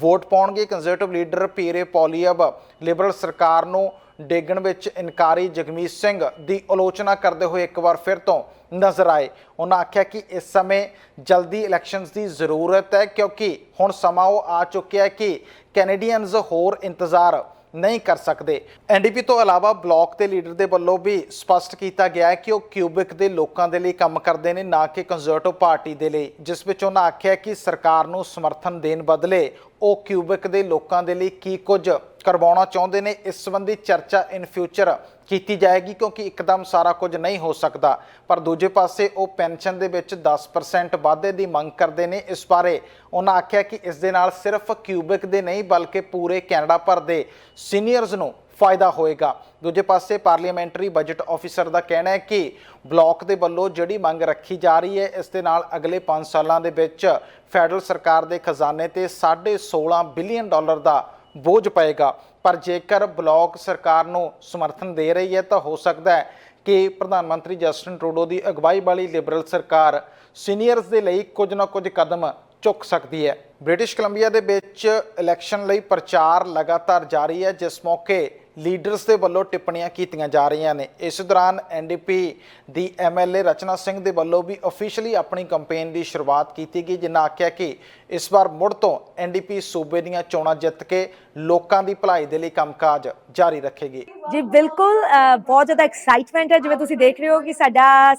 ਵੋਟ ਪਾਉਣਗੇ। Conservative leader Pierre Poilievre liberal ਸਰਕਾਰ ਨੂੰ ਡੇਗਣ ਵਿੱਚ ਇਨਕਾਰੀ ਜਗਮੀਤ ਸਿੰਘ ਦੀ ਆਲੋਚਨਾ ਕਰਦੇ ਹੋਏ ਇੱਕ ਵਾਰ ਫਿਰ ਤੋਂ ਨਜ਼ਰ ਆਏ। ਉਹਨਾਂ ਆਖਿਆ ਕਿ ਇਸ ਸਮੇਂ ਜਲਦੀ ਇਲੈਕਸ਼ਨਸ ਦੀ ਜ਼ਰੂਰਤ ਹੈ ਕਿਉਂਕਿ ਹੁਣ ਸਮਾਂ ਉਹ ਆ ਚੁੱਕਿਆ ਹੈ ਕਿ ਕੈਨੇਡੀਅਨਸ ਹੋਰ ਇੰਤਜ਼ਾਰ ਨਹੀਂ ਕਰ ਸਕਦੇ। ਐਨਡੀਪੀ ਤੋਂ ਇਲਾਵਾ ਬਲਾਕ ਦੇ ਲੀਡਰ ਦੇ ਵੱਲੋਂ ਵੀ ਸਪਸ਼ਟ ਕੀਤਾ ਗਿਆ ਹੈ ਕਿ ਉਹ ਕਿਊਬਿਕ ਦੇ ਲੋਕਾਂ ਦੇ ਲਈ ਕੰਮ ਕਰਦੇ ਨੇ, ਨਾ ਕਿ ਕੰਜ਼ਰਵੇਟਿਵ ਪਾਰਟੀ ਦੇ ਲਈ, ਜਿਸ ਵਿੱਚ ਉਹਨਾਂ ਆਖਿਆ ਕਿ ਸਰਕਾਰ ਨੂੰ ਸਮਰਥਨ ਦੇਣ ਬਦਲੇ ਉਹ ਕਿਊਬਿਕ ਦੇ ਲੋਕਾਂ ਦੇ ਲਈ ਕੀ ਕੁਝ ਕਰਵਾਉਣਾ ਚਾਹੁੰਦੇ ਨੇ, ਇਸ ਸੰਬੰਧੀ ਚਰਚਾ ਇਨ ਫਿਊਚਰ ਕੀਤੀ ਜਾਏਗੀ ਕਿਉਂਕਿ ਇੱਕਦਮ ਸਾਰਾ ਕੁਝ ਨਹੀਂ ਹੋ ਸਕਦਾ। ਪਰ ਦੂਜੇ ਪਾਸੇ ਉਹ ਪੈਨਸ਼ਨ ਦੇ ਵਿੱਚ 10% ਵਾਧੇ ਦੀ ਮੰਗ ਕਰਦੇ ਨੇ। ਇਸ ਬਾਰੇ ਉਹਨਾਂ ਆਖਿਆ ਕਿ ਇਸ ਦੇ ਨਾਲ ਸਿਰਫ ਕਿਊਬਿਕ ਦੇ ਨਹੀਂ, ਬਲਕਿ ਪੂਰੇ ਕੈਨੇਡਾ ਭਰ ਦੇ ਸੀਨੀਅਰਸ ਨੂੰ ਫਾਇਦਾ ਹੋਏਗਾ। ਦੂਜੇ ਪਾਸੇ ਪਾਰਲੀਮੈਂਟਰੀ ਬਜਟ ਆਫੀਸਰ ਦਾ ਕਹਿਣਾ ਹੈ ਕਿ ਬਲਾਕ ਦੇ ਵੱਲੋਂ ਜਿਹੜੀ ਮੰਗ ਰੱਖੀ ਜਾ ਰਹੀ ਹੈ, ਇਸ ਦੇ ਨਾਲ ਅਗਲੇ 5 ਸਾਲਾਂ ਦੇ ਵਿੱਚ ਫੈਡਰਲ ਸਰਕਾਰ ਦੇ ਖਜ਼ਾਨੇ ਤੇ 16.5 ਬਿਲੀਅਨ ਡਾਲਰ ਦਾ ਬੋਝ ਪਏਗਾ। ਪਰ ਜੇਕਰ ਬਲਾਕ ਸਰਕਾਰ ਨੂੰ ਸਮਰਥਨ ਦੇ ਰਹੀ ਹੈ, ਤਾਂ ਹੋ ਸਕਦਾ ਹੈ ਕਿ ਪ੍ਰਧਾਨ ਮੰਤਰੀ ਜਸਟਨ ਟਰੂਡੋ ਦੀ ਅਗਵਾਈ ਵਾਲੀ ਲਿਬਰਲ ਸਰਕਾਰ ਸੀਨੀਅਰਸ ਦੇ ਲਈ ਕੁਝ ਨਾ ਕੁਝ ਕਦਮ ਚੁੱਕ ਸਕਦੀ ਹੈ। ਬ੍ਰਿਟਿਸ਼ ਕੋਲੰਬੀਆ ਦੇ ਵਿੱਚ ਇਲੈਕਸ਼ਨ ਲਈ ਪ੍ਰਚਾਰ ਲਗਾਤਾਰ ਜਾਰੀ ਹੈ, ਜਿਸ ਮੌਕੇ ਲੀਡਰਸ ਦੇ ਵੱਲੋਂ ਟਿੱਪਣੀਆਂ ਕੀਤੀਆਂ ਜਾ ਰਹੀਆਂ ਨੇ। ਇਸ ਦੌਰਾਨ ਐਨਡੀਪੀ ਦੀ ਐਮਐਲਏ ਰਚਨਾ ਸਿੰਘ ਦੇ ਵੱਲੋਂ ਵੀ ਅਫੀਸ਼ੀਅਲੀ ਆਪਣੀ ਕੈਂਪੇਨ ਦੀ ਸ਼ੁਰੂਆਤ ਕੀਤੀ ਗਈ ਜਿਨ੍ਹਾਂ ਆਖਿਆ ਕਿ ਇਸ ਵਾਰ ਮੁੜ ਤੋਂ ਐਨਡੀਪੀ ਸੂਬੇ ਦੀਆਂ ਚੋਣਾਂ ਜਿੱਤ ਕੇ ਲੋਕਾਂ ਦੀ ਭਲਾਈ ਦੇ ਲਈ ਕੰਮਕਾਜ ਜਾਰੀ ਰੱਖੇਗੀ। ਜੀ ਬਿਲਕੁਲ ਬਹੁਤ ਜ਼ਿਆਦਾ ਐਕਸਾਈਟਮੈਂਟ ਹੈ ਜਿਵੇਂ ਤੁਸੀਂ ਦੇਖ ਰਹੇ ਹੋ ਕਿ ਸਾਡਾ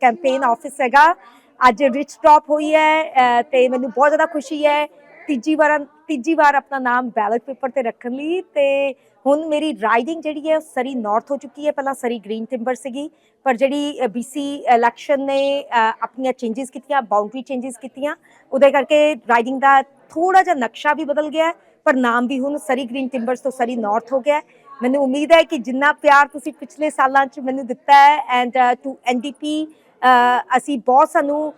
ਕੈਂਪੇਨ ਆਫਿਸ ਹੈਗਾ। ਅੱਜ ਰਿਚ ਟੌਪ ਹੋਈ ਹੈ ਅ, ਤੇ ਮੈਨੂੰ ਬਹੁਤ ਜ਼ਿਆਦਾ ਖੁਸ਼ੀ ਹੈ। ਤੀਜੀ ਵਾਰ ਤੀਜੀ ਵਾਰ ਆਪਣਾ ਨਾਮ ਬੈਲਟ ਪੇਪਰ ਤੇ ਰੱਖਣ ਲਈ ਤੇ ਹੁਣ ਮੇਰੀ ਰਾਈਡਿੰਗ ਜਿਹੜੀ ਹੈ ਉਹ ਸਰੀ ਨਾਰਥ ਹੋ ਚੁੱਕੀ ਹੈ। ਪਹਿਲਾਂ ਸਰੀ ਗ੍ਰੀਨ ਟਿੰਬਰ ਸੀਗੀ, ਪਰ ਜਿਹੜੀ ਬੀਸੀ ਇਲੈਕਸ਼ਨ ਨੇ ਆਪਣੀਆਂ ਚੇਂਜਸ ਕੀਤੀਆਂ ਬਾਉਂਡਰੀ ਚੇਂਜਸ ਕੀਤੀਆਂ, ਉਹਦੇ ਕਰਕੇ ਰਾਈਡਿੰਗ ਦਾ ਥੋੜਾ ਜਿਹਾ ਨਕਸ਼ਾ ਵੀ ਬਦਲ ਗਿਆ ਪਰ ਨਾਮ ਵੀ ਹੁਣ ਸਰੀ ਗ੍ਰੀਨ ਟਿੰਬਰਸ ਤੋਂ ਸਰੀ ਨਾਰਥ ਹੋ ਗਿਆ ਮੈਨੂੰ ਉਮੀਦ ਹੈ ਕਿ ਜਿੰਨਾ ਪਿਆਰ ਤੁਸੀਂ ਪਿਛਲੇ ਸਾਲਾਂ 'ਚ ਮੈਨੂੰ ਦਿੱਤਾ ਹੈ ਐਂਡ ਟੂ ਐਨਡੀਪੀ ਅਸੀਂ ਬਹੁਤ ਸਾਨੂੰ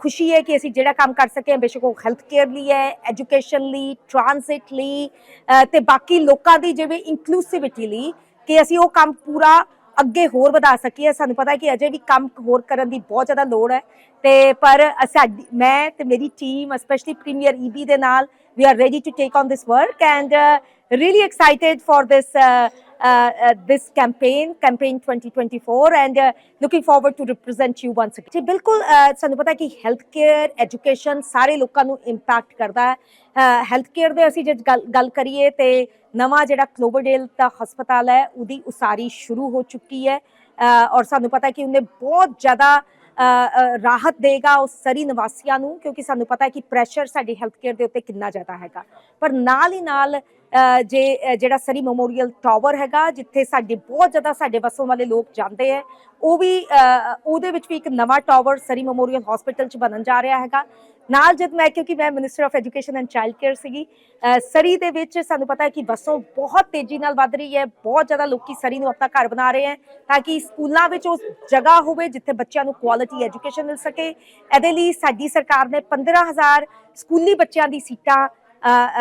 ਖੁਸ਼ੀ ਹੈ ਕਿ ਅਸੀਂ ਜਿਹੜਾ ਕੰਮ ਕਰ ਸਕੇ ਬੇਸ਼ੱਕ ਉਹ ਹੈਲਥ ਕੇਅਰ ਲਈ ਹੈ ਐਜੂਕੇਸ਼ਨ ਲਈ ਟ੍ਰਾਂਸਿਟ ਲਈ ਅ, ਤੇ ਬਾਕੀ ਲੋਕਾਂ ਦੀ ਜਿਵੇਂ ਇਨਕਲੂਸਿਵਿਟੀ ਲਈ ਕਿ ਅਸੀਂ ਉਹ ਕੰਮ ਪੂਰਾ ਅੱਗੇ ਹੋਰ ਵਧਾ ਸਕੀਏ। ਸਾਨੂੰ ਪਤਾ ਹੈ ਕਿ ਅਜੇ ਵੀ ਕੰਮ ਹੋਰ ਕਰਨ ਦੀ ਬਹੁਤ ਜ਼ਿਆਦਾ ਲੋੜ ਹੈ। ਤੇ ਪਰ ਸਾਡੀ ਮੈਂ ਤੇ ਮੇਰੀ ਟੀਮ ਸਪੈਸ਼ਲੀ ਪ੍ਰੀਮੀਅਰ ਈਬੀ ਦੇ ਨਾਲ we are ready to take on this work and uh, excited excited this this uh, uh, uh, this campaign campaign 2024 and uh, looking forward to represent you once again. ਜੀ ਬਿਲਕੁਲ ਸਾਨੂੰ ਪਤਾ ਕਿ health care education ਸਾਰੇ ਲੋਕਾਂ ਨੂੰ impact ਕਰਦਾ ਹੈ। ਹੈਲਥ ਕੇਅਰ ਦੇ ਅਸੀਂ ਜੇ ਗੱਲ ਗੱਲ ਕਰੀਏ ਤੇ ਨਵਾਂ ਜਿਹੜਾ ਕਲੋਵਰਡੇਲ ਦਾ ਹਸਪਤਾਲ ਹੈ ਉਹਦੀ ਉਸਾਰੀ ਸ਼ੁਰੂ ਹੋ ਚੁੱਕੀ ਹੈ। ਔਰ ਸਾਨੂੰ ਪਤਾ ਕਿ ਉਹਨੇ ਬਹੁਤ ਜ਼ਿਆਦਾ ਰਾਹਤ ਦੇਗਾ ਉਸ ਸਰੀ ਨਿਵਾਸੀਆਂ ਨੂੰ ਕਿਉਂਕਿ ਸਾਨੂੰ ਪਤਾ ਹੈ ਕਿ ਪ੍ਰੈਸ਼ਰ ਸਾਡੀ ਹੈਲਥ ਕੇਅਰ ਦੇ ਉੱਤੇ ਕਿੰਨਾ ਜ਼ਿਆਦਾ ਹੈਗਾ। ਪਰ ਨਾਲ ਹੀ ਨਾਲ ਜੇ ਜਿਹੜਾ ਸਰੀ ਮੈਮੋਰੀਅਲ ਟਾਵਰ ਹੈਗਾ, ਜਿੱਥੇ ਸਾਡੇ ਬਹੁਤ ਜ਼ਿਆਦਾ ਸਾਡੇ ਵਸੋਂ ਵਾਲੇ ਲੋਕ ਜਾਂਦੇ ਹੈ ਉਹ ਵੀ ਉਹਦੇ ਵਿੱਚ ਵੀ ਇੱਕ ਨਵਾਂ ਟਾਵਰ ਸਰੀ ਮੈਮੋਰੀਅਲ ਹਸਪੀਟਲ 'ਚ ਬਣਨ ਜਾ ਰਿਹਾ ਹੈਗਾ। ਨਾਲ ਜਦ ਮੈਂ, ਕਿਉਂਕਿ ਮੈਂ minister of education and child care ਸੀਗੀ ਸਰੀ ਦੇ ਵਿੱਚ ਸਾਨੂੰ ਪਤਾ ਹੈ ਕਿ ਵਸੋਂ ਬਹੁਤ ਤੇਜ਼ੀ ਨਾਲ ਵੱਧ ਰਹੀ ਹੈ ਬਹੁਤ ਜ਼ਿਆਦਾ ਲੋਕੀ ਸਰੀ ਨੂੰ ਆਪਣਾ ਘਰ ਬਣਾ ਰਹੇ ਹੈ ਤਾਂ ਕਿ ਸਕੂਲਾਂ ਵਿੱਚ ਉਸ ਜਗ੍ਹਾ ਹੋਵੇ ਜਿੱਥੇ ਬੱਚਿਆਂ ਨੂੰ ਕੁਆਲਿਟੀ ਐਜੂਕੇਸ਼ਨ ਮਿਲ ਸਕੇ। ਇਹਦੇ ਲਈ ਸਾਡੀ ਸਰਕਾਰ ਨੇ 15000 ਸਕੂਲੀ ਬੱਚਿਆਂ ਦੀ ਸੀਟਾਂ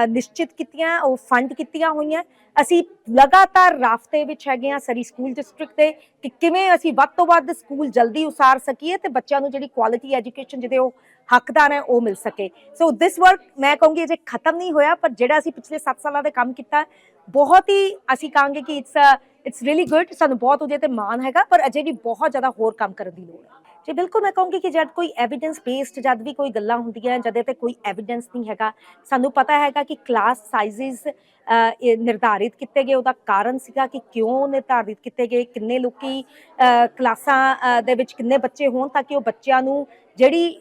ਨਿਸ਼ਚਿਤ ਕੀਤੀਆਂ, ਉਹ ਫੰਡ ਕੀਤੀਆਂ ਹੋਈਆਂ। ਅਸੀਂ ਲਗਾਤਾਰ ਰਾਫਤੇ ਵਿੱਚ ਹੈਗੇ ਆ ਸਰੀ ਸਕੂਲ ਡਿਸਟ੍ਰਿਕਟ ਦੇ ਕਿ ਕਿਵੇਂ ਅਸੀਂ ਵੱਧ ਤੋਂ ਵੱਧ ਸਕੂਲ ਜਲਦੀ ਉਸਾਰ ਸਕੀਏ ਤੇ ਬੱਚਿਆਂ ਨੂੰ ਜਿਹੜੀ ਕੁਆਲਿਟੀ ਐਜੂਕੇਸ਼ਨ ਜਿਹਦੇ ਉਹ ਹੱਕਦਾਰ ਹੈ, ਉਹ ਮਿਲ ਸਕੇ। ਸੋ ਦਿਸ ਵਰਕ ਮੈਂ ਕਹੂੰਗੀ ਜੇ ਖਤਮ ਨਹੀਂ ਹੋਇਆ, ਪਰ ਜਿਹੜਾ ਅਸੀਂ ਪਿਛਲੇ 7 ਸਾਲਾਂ ਦੇ ਕੰਮ ਕੀਤਾ, ਬਹੁਤ ਹੀ ਅਸੀਂ ਕਹਾਂਗੇ ਕਿ ਇਟਸ ਇਟਸ ਰੀਲੀ ਗੁੱਡ ਸਾਨੂੰ ਬਹੁਤ ਉਹਦੇ ਤੇ ਮਾਣ ਹੈਗਾ, ਪਰ ਅਜੇ ਵੀ ਬਹੁਤ ਜ਼ਿਆਦਾ ਹੋਰ ਕੰਮ ਕਰਨ ਦੀ ਲੋੜ ਹੈ। ਜੀ, ਬਿਲਕੁਲ ਮੈਂ ਕਹੂੰਗੀ ਕਿ ਜਦ ਕੋਈ ਐਵੀਡੈਂਸ ਬੇਸਡ ਜਦ ਵੀ ਕੋਈ ਗੱਲਾਂ ਹੁੰਦੀਆਂ, ਜਦ ਤੇ ਕੋਈ ਐਵੀਡੈਂਸ ਨਹੀਂ ਹੈਗਾ, ਸਾਨੂੰ ਪਤਾ ਹੈਗਾ ਕਿ ਕਲਾਸ ਸਾਈਜ਼ਸ ਨਿਰਧਾਰਿਤ ਕੀਤੇ ਗਏ, ਉਹਦਾ ਕਾਰਨ ਸੀਗਾ ਕਿ ਕਿਉਂ ਨਿਰਧਾਰਿਤ ਕੀਤੇ ਗਏ, ਕਿੰਨੇ ਲੋਕੀ ਕਲਾਸਾਂ ਦੇ ਵਿੱਚ ਕਿੰਨੇ ਬੱਚੇ ਹੋਣ ਤਾਂ ਕਿ ਉਹ ਬੱਚਿਆਂ ਨੂੰ ਜਿਹੜੀ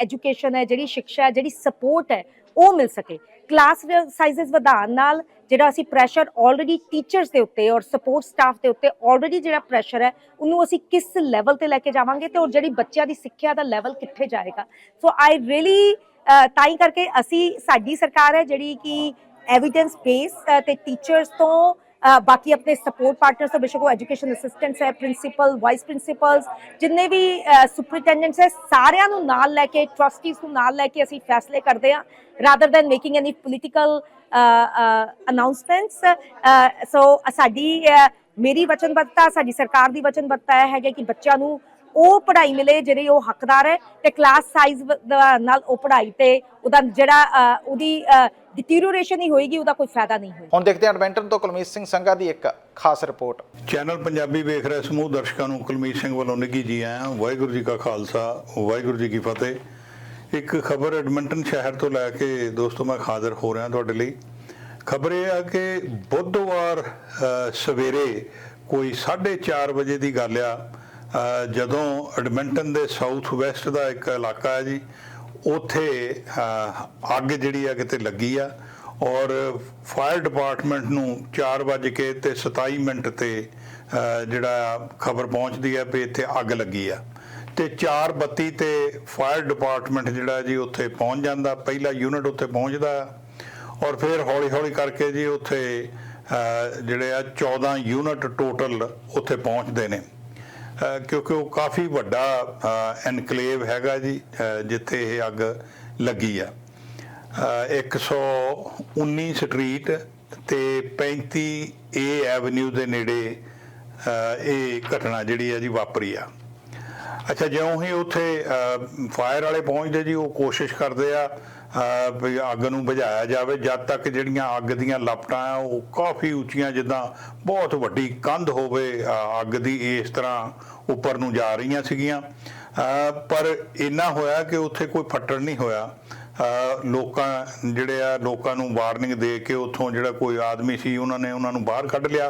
ਐਜੂਕੇਸ਼ਨ ਹੈ, ਜਿਹੜੀ ਸਿੱਖਿਆ ਹੈ, ਜਿਹੜੀ ਸਪੋਰਟ ਹੈ, ਉਹ ਮਿਲ ਸਕੇ। ਕਲਾਸ ਸਾਈਜ਼ਸ ਵਧਾਉਣ ਨਾਲ ਜਿਹੜਾ ਅਸੀਂ ਪ੍ਰੈਸ਼ਰ ਆਲਰੇਡੀ ਟੀਚਰਸ ਦੇ ਉੱਤੇ ਔਰ ਸਪੋਰਟ ਸਟਾਫ ਦੇ ਉੱਤੇ ਆਲਰੇਡੀ ਜਿਹੜਾ ਪ੍ਰੈਸ਼ਰ ਹੈ, ਉਹਨੂੰ ਅਸੀਂ ਕਿਸ ਲੈਵਲ ਤੇ ਲੈ ਕੇ ਜਾਵਾਂਗੇ ਤੇ ਔਰ ਜਿਹੜੀ ਬੱਚਿਆਂ ਦੀ ਸਿੱਖਿਆ ਦਾ ਲੈਵਲ ਕਿੱਥੇ ਜਾਏਗਾ? ਸੋ ਆਈ ਰੀਲੀ ਤਾਂ ਹੀ ਕਰਕੇ ਅਸੀਂ, ਸਾਡੀ ਸਰਕਾਰ ਹੈ ਜਿਹੜੀ ਕਿ ਐਵੀਡੈਂਸ ਬੇਸ ਤੇ ਟੀਚਰਸ ਤੋਂ ਬਾਕੀ ਆਪਣੇ ਸਪੋਰਟ ਪਾਰਟਨਰਸ ਤੋਂ ਬੇਸ਼ੱਕ ਉਹ ਐਜੂਕੇਸ਼ਨ ਅਸਿਸਟੈਂਟਸ ਹੈ ਪ੍ਰਿੰਸੀਪਲ ਵਾਈਸ ਪ੍ਰਿੰਸੀਪਲਸ ਜਿੰਨੇ ਵੀ ਸੁਪਰਿੰਟੈਂਡੈਂਟਸ ਹੈ, ਸਾਰਿਆਂ ਨੂੰ ਨਾਲ ਲੈ ਕੇ ਟਰਸਟੀਜ਼ ਨੂੰ ਨਾਲ ਲੈ ਕੇ ਅਸੀਂ ਫੈਸਲੇ ਕਰਦੇ ਹਾਂ rather than making any political announcements so ਸਾਡੀ ਮੇਰੀ ਵਚਨਬੱਧਤਾ, ਸਾਡੀ ਸਰਕਾਰ ਦੀ ਵਚਨਬੱਧਤਾ ਇਹ ਹੈਗਾ ਕਿ ਬੱਚਿਆਂ ਨੂੰ ਉਹ ਪੜ੍ਹਾਈ ਮਿਲੇ ਜਿਹੜੇ ਉਹ ਹੱਕਦਾਰ ਹੈ ਤੇ ਕਲਾਸ ਸਾਈਜ਼ ਨਾਲ ਉਹ ਪੜ੍ਹਾਈ ਤੇ ਉਹਦਾ ਜਿਹੜਾ ਉਹਦੀ ਡਿਟੀਰੀਓਰੇਸ਼ਨ ਹੀ ਹੋਏਗੀ ਉਹਦਾ ਕੋਈ ਫਾਇਦਾ ਨਹੀਂ ਹੋਏਗਾ। ਹੁਣ ਦੇਖਦੇ ਹਾਂ ਐਡਵੈਂਟਨ ਤੋਂ ਕੁਲਮੀਤ ਸਿੰਘ ਸੰਘਾ ਦੀ ਇੱਕ ਖਾਸ ਰਿਪੋਰਟ। ਚੈਨਲ ਪੰਜਾਬੀ ਵੇਖ ਰਹੇ ਸਮੂਹ ਦਰਸ਼ਕਾਂ ਨੂੰ ਕੁਲਮੀਤ ਸਿੰਘ ਵੱਲੋਂ ਨਿੱਘੀ ਜੀ ਆਇਆਂ ਵਾਹਿਗੁਰੂ ਜੀ ਕਾ ਖਾਲਸਾ ਵਾਹਿਗੁਰੂ ਜੀ ਕੀ ਫਤਿਹ। ਇੱਕ ਖਬਰ ਐਡਮਿੰਟਨ ਸ਼ਹਿਰ ਤੋਂ ਲੈ ਕੇ ਦੋਸਤੋ ਮੈਂ ਹਾਜ਼ਰ ਹੋ ਰਿਹਾ ਤੁਹਾਡੇ ਲਈ। ਖਬਰ ਇਹ ਆ ਕਿ ਬੁੱਧਵਾਰ ਸਵੇਰੇ ਕੋਈ 4:30 ਵਜੇ ਦੀ ਗੱਲ ਆ ਜਦੋਂ ਐਡਮਿੰਟਨ ਦੇ ਸਾਊਥ ਵੈਸਟ ਦਾ ਇੱਕ ਇਲਾਕਾ ਹੈ ਜੀ, ਉੱਥੇ ਅੱਗ ਜਿਹੜੀ ਆ ਕਿਤੇ ਲੱਗੀ ਆ ਔਰ ਫਾਇਰ ਡਿਪਾਰਟਮੈਂਟ ਨੂੰ 4 ਵਜੇ ਕੇ ਤੇ 27 ਮਿੰਟ ਤੇ ਜਿਹੜਾ ਖਬਰ ਪਹੁੰਚਦੀ ਹੈ ਵੀ ਇੱਥੇ ਅੱਗ ਲੱਗੀ ਆ। ਤੇ 4:32 ਤੇ ਫਾਇਰ ਡਿਪਾਰਟਮੈਂਟ ਜਿਹੜਾ ਜੀ ਉੱਥੇ ਪਹੁੰਚ ਜਾਂਦਾ, ਪਹਿਲਾ ਯੂਨਿਟ ਉੱਥੇ ਪਹੁੰਚਦਾ ਔਰ ਫਿਰ ਹੌਲੀ-ਹੌਲੀ ਕਰਕੇ ਜੀ ਉੱਥੇ ਜਿਹੜੇ ਆ 14 ਯੂਨਿਟ ਟੋਟਲ ਉੱਥੇ ਪਹੁੰਚਦੇ ਨੇ। ਕਿਉਂਕਿ ਉਹ ਕਾਫੀ ਵੱਡਾ ਐਨਕਲੇਵ ਹੈਗਾ ਜੀ ਜਿੱਥੇ ਇਹ ਅੱਗ ਲੱਗੀ ਆ। ਅ, 119 ਸਟਰੀਟ ਤੇ 35 ਏ ਐਵਨਿਊ ਦੇ ਨੇੜੇ ਇਹ ਘਟਨਾ ਜਿਹੜੀ ਆ ਜੀ ਵਾਪਰੀ ਆ। ਅੱਛਾ ਜਿਉਂ ਹੀ ਉੱਥੇ ਫਾਇਰ ਵਾਲੇ ਪਹੁੰਚਦੇ ਜੀ ਉਹ ਕੋਸ਼ਿਸ਼ ਕਰਦੇ ਆ ਅੱਗ ਨੂੰ ਬੁਝਾਇਆ ਜਾਵੇ, ਜਦ ਤੱਕ ਜਿਹੜੀਆਂ ਅੱਗ ਦੀਆਂ ਲਪਟਾਂ ਆ, ਉਹ ਕਾਫੀ ਉੱਚੀਆਂ ਜਿੱਦਾਂ ਬਹੁਤ ਵੱਡੀ ਕੰਧ ਹੋਵੇ ਅੱਗ ਦੀ ਇਸ ਤਰ੍ਹਾਂ ਉੱਪਰ ਨੂੰ ਜਾ ਰਹੀਆਂ ਸੀਗੀਆਂ। ਪਰ ਇੰਨਾ ਹੋਇਆ ਕਿ ਉੱਥੇ ਕੋਈ ਫੱਟੜ ਨਹੀਂ ਹੋਇਆ। ਲੋਕਾਂ, ਜਿਹੜੇ ਆ, ਲੋਕਾਂ ਨੂੰ ਵਾਰਨਿੰਗ ਦੇ ਕੇ ਉੱਥੋਂ ਜਿਹੜਾ ਕੋਈ ਆਦਮੀ ਸੀ, ਉਹਨਾਂ ਨੇ ਉਹਨਾਂ ਨੂੰ ਬਾਹਰ ਕੱਢ ਲਿਆ।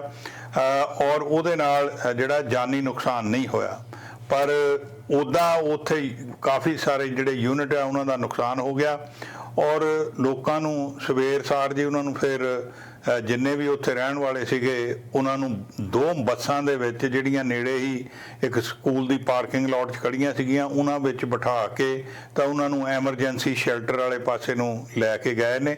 ਔਰ ਉਹਦੇ ਨਾਲ ਜਿਹੜਾ ਜਾਨੀ ਨੁਕਸਾਨ ਨਹੀਂ ਹੋਇਆ। ਪਰ ਉਦਾਂ ਉੱਥੇ ਕਾਫੀ ਸਾਰੇ ਜਿਹੜੇ ਯੂਨਿਟ ਆ, ਉਹਨਾਂ ਦਾ ਨੁਕਸਾਨ ਹੋ ਗਿਆ ਔਰ ਲੋਕਾਂ ਨੂੰ ਸਵੇਰ ਸਾਰ ਜੀ ਉਹਨਾਂ ਨੂੰ ਫਿਰ ਜਿੰਨੇ ਵੀ ਉੱਥੇ ਰਹਿਣ ਵਾਲੇ ਸੀਗੇ, ਉਹਨਾਂ ਨੂੰ ਦੋ ਬੱਸਾਂ ਦੇ ਵਿੱਚ ਜਿਹੜੀਆਂ ਨੇੜੇ ਹੀ ਇੱਕ ਸਕੂਲ ਦੀ ਪਾਰਕਿੰਗ ਲਾਟ 'ਚ ਖੜੀਆਂ ਸੀਗੀਆਂ, ਉਹਨਾਂ ਵਿੱਚ ਬਿਠਾ ਕੇ ਤਾਂ ਉਹਨਾਂ ਨੂੰ ਐਮਰਜੈਂਸੀ ਸ਼ੈਲਟਰ ਵਾਲੇ ਪਾਸੇ ਨੂੰ ਲੈ ਕੇ ਗਏ ਨੇ।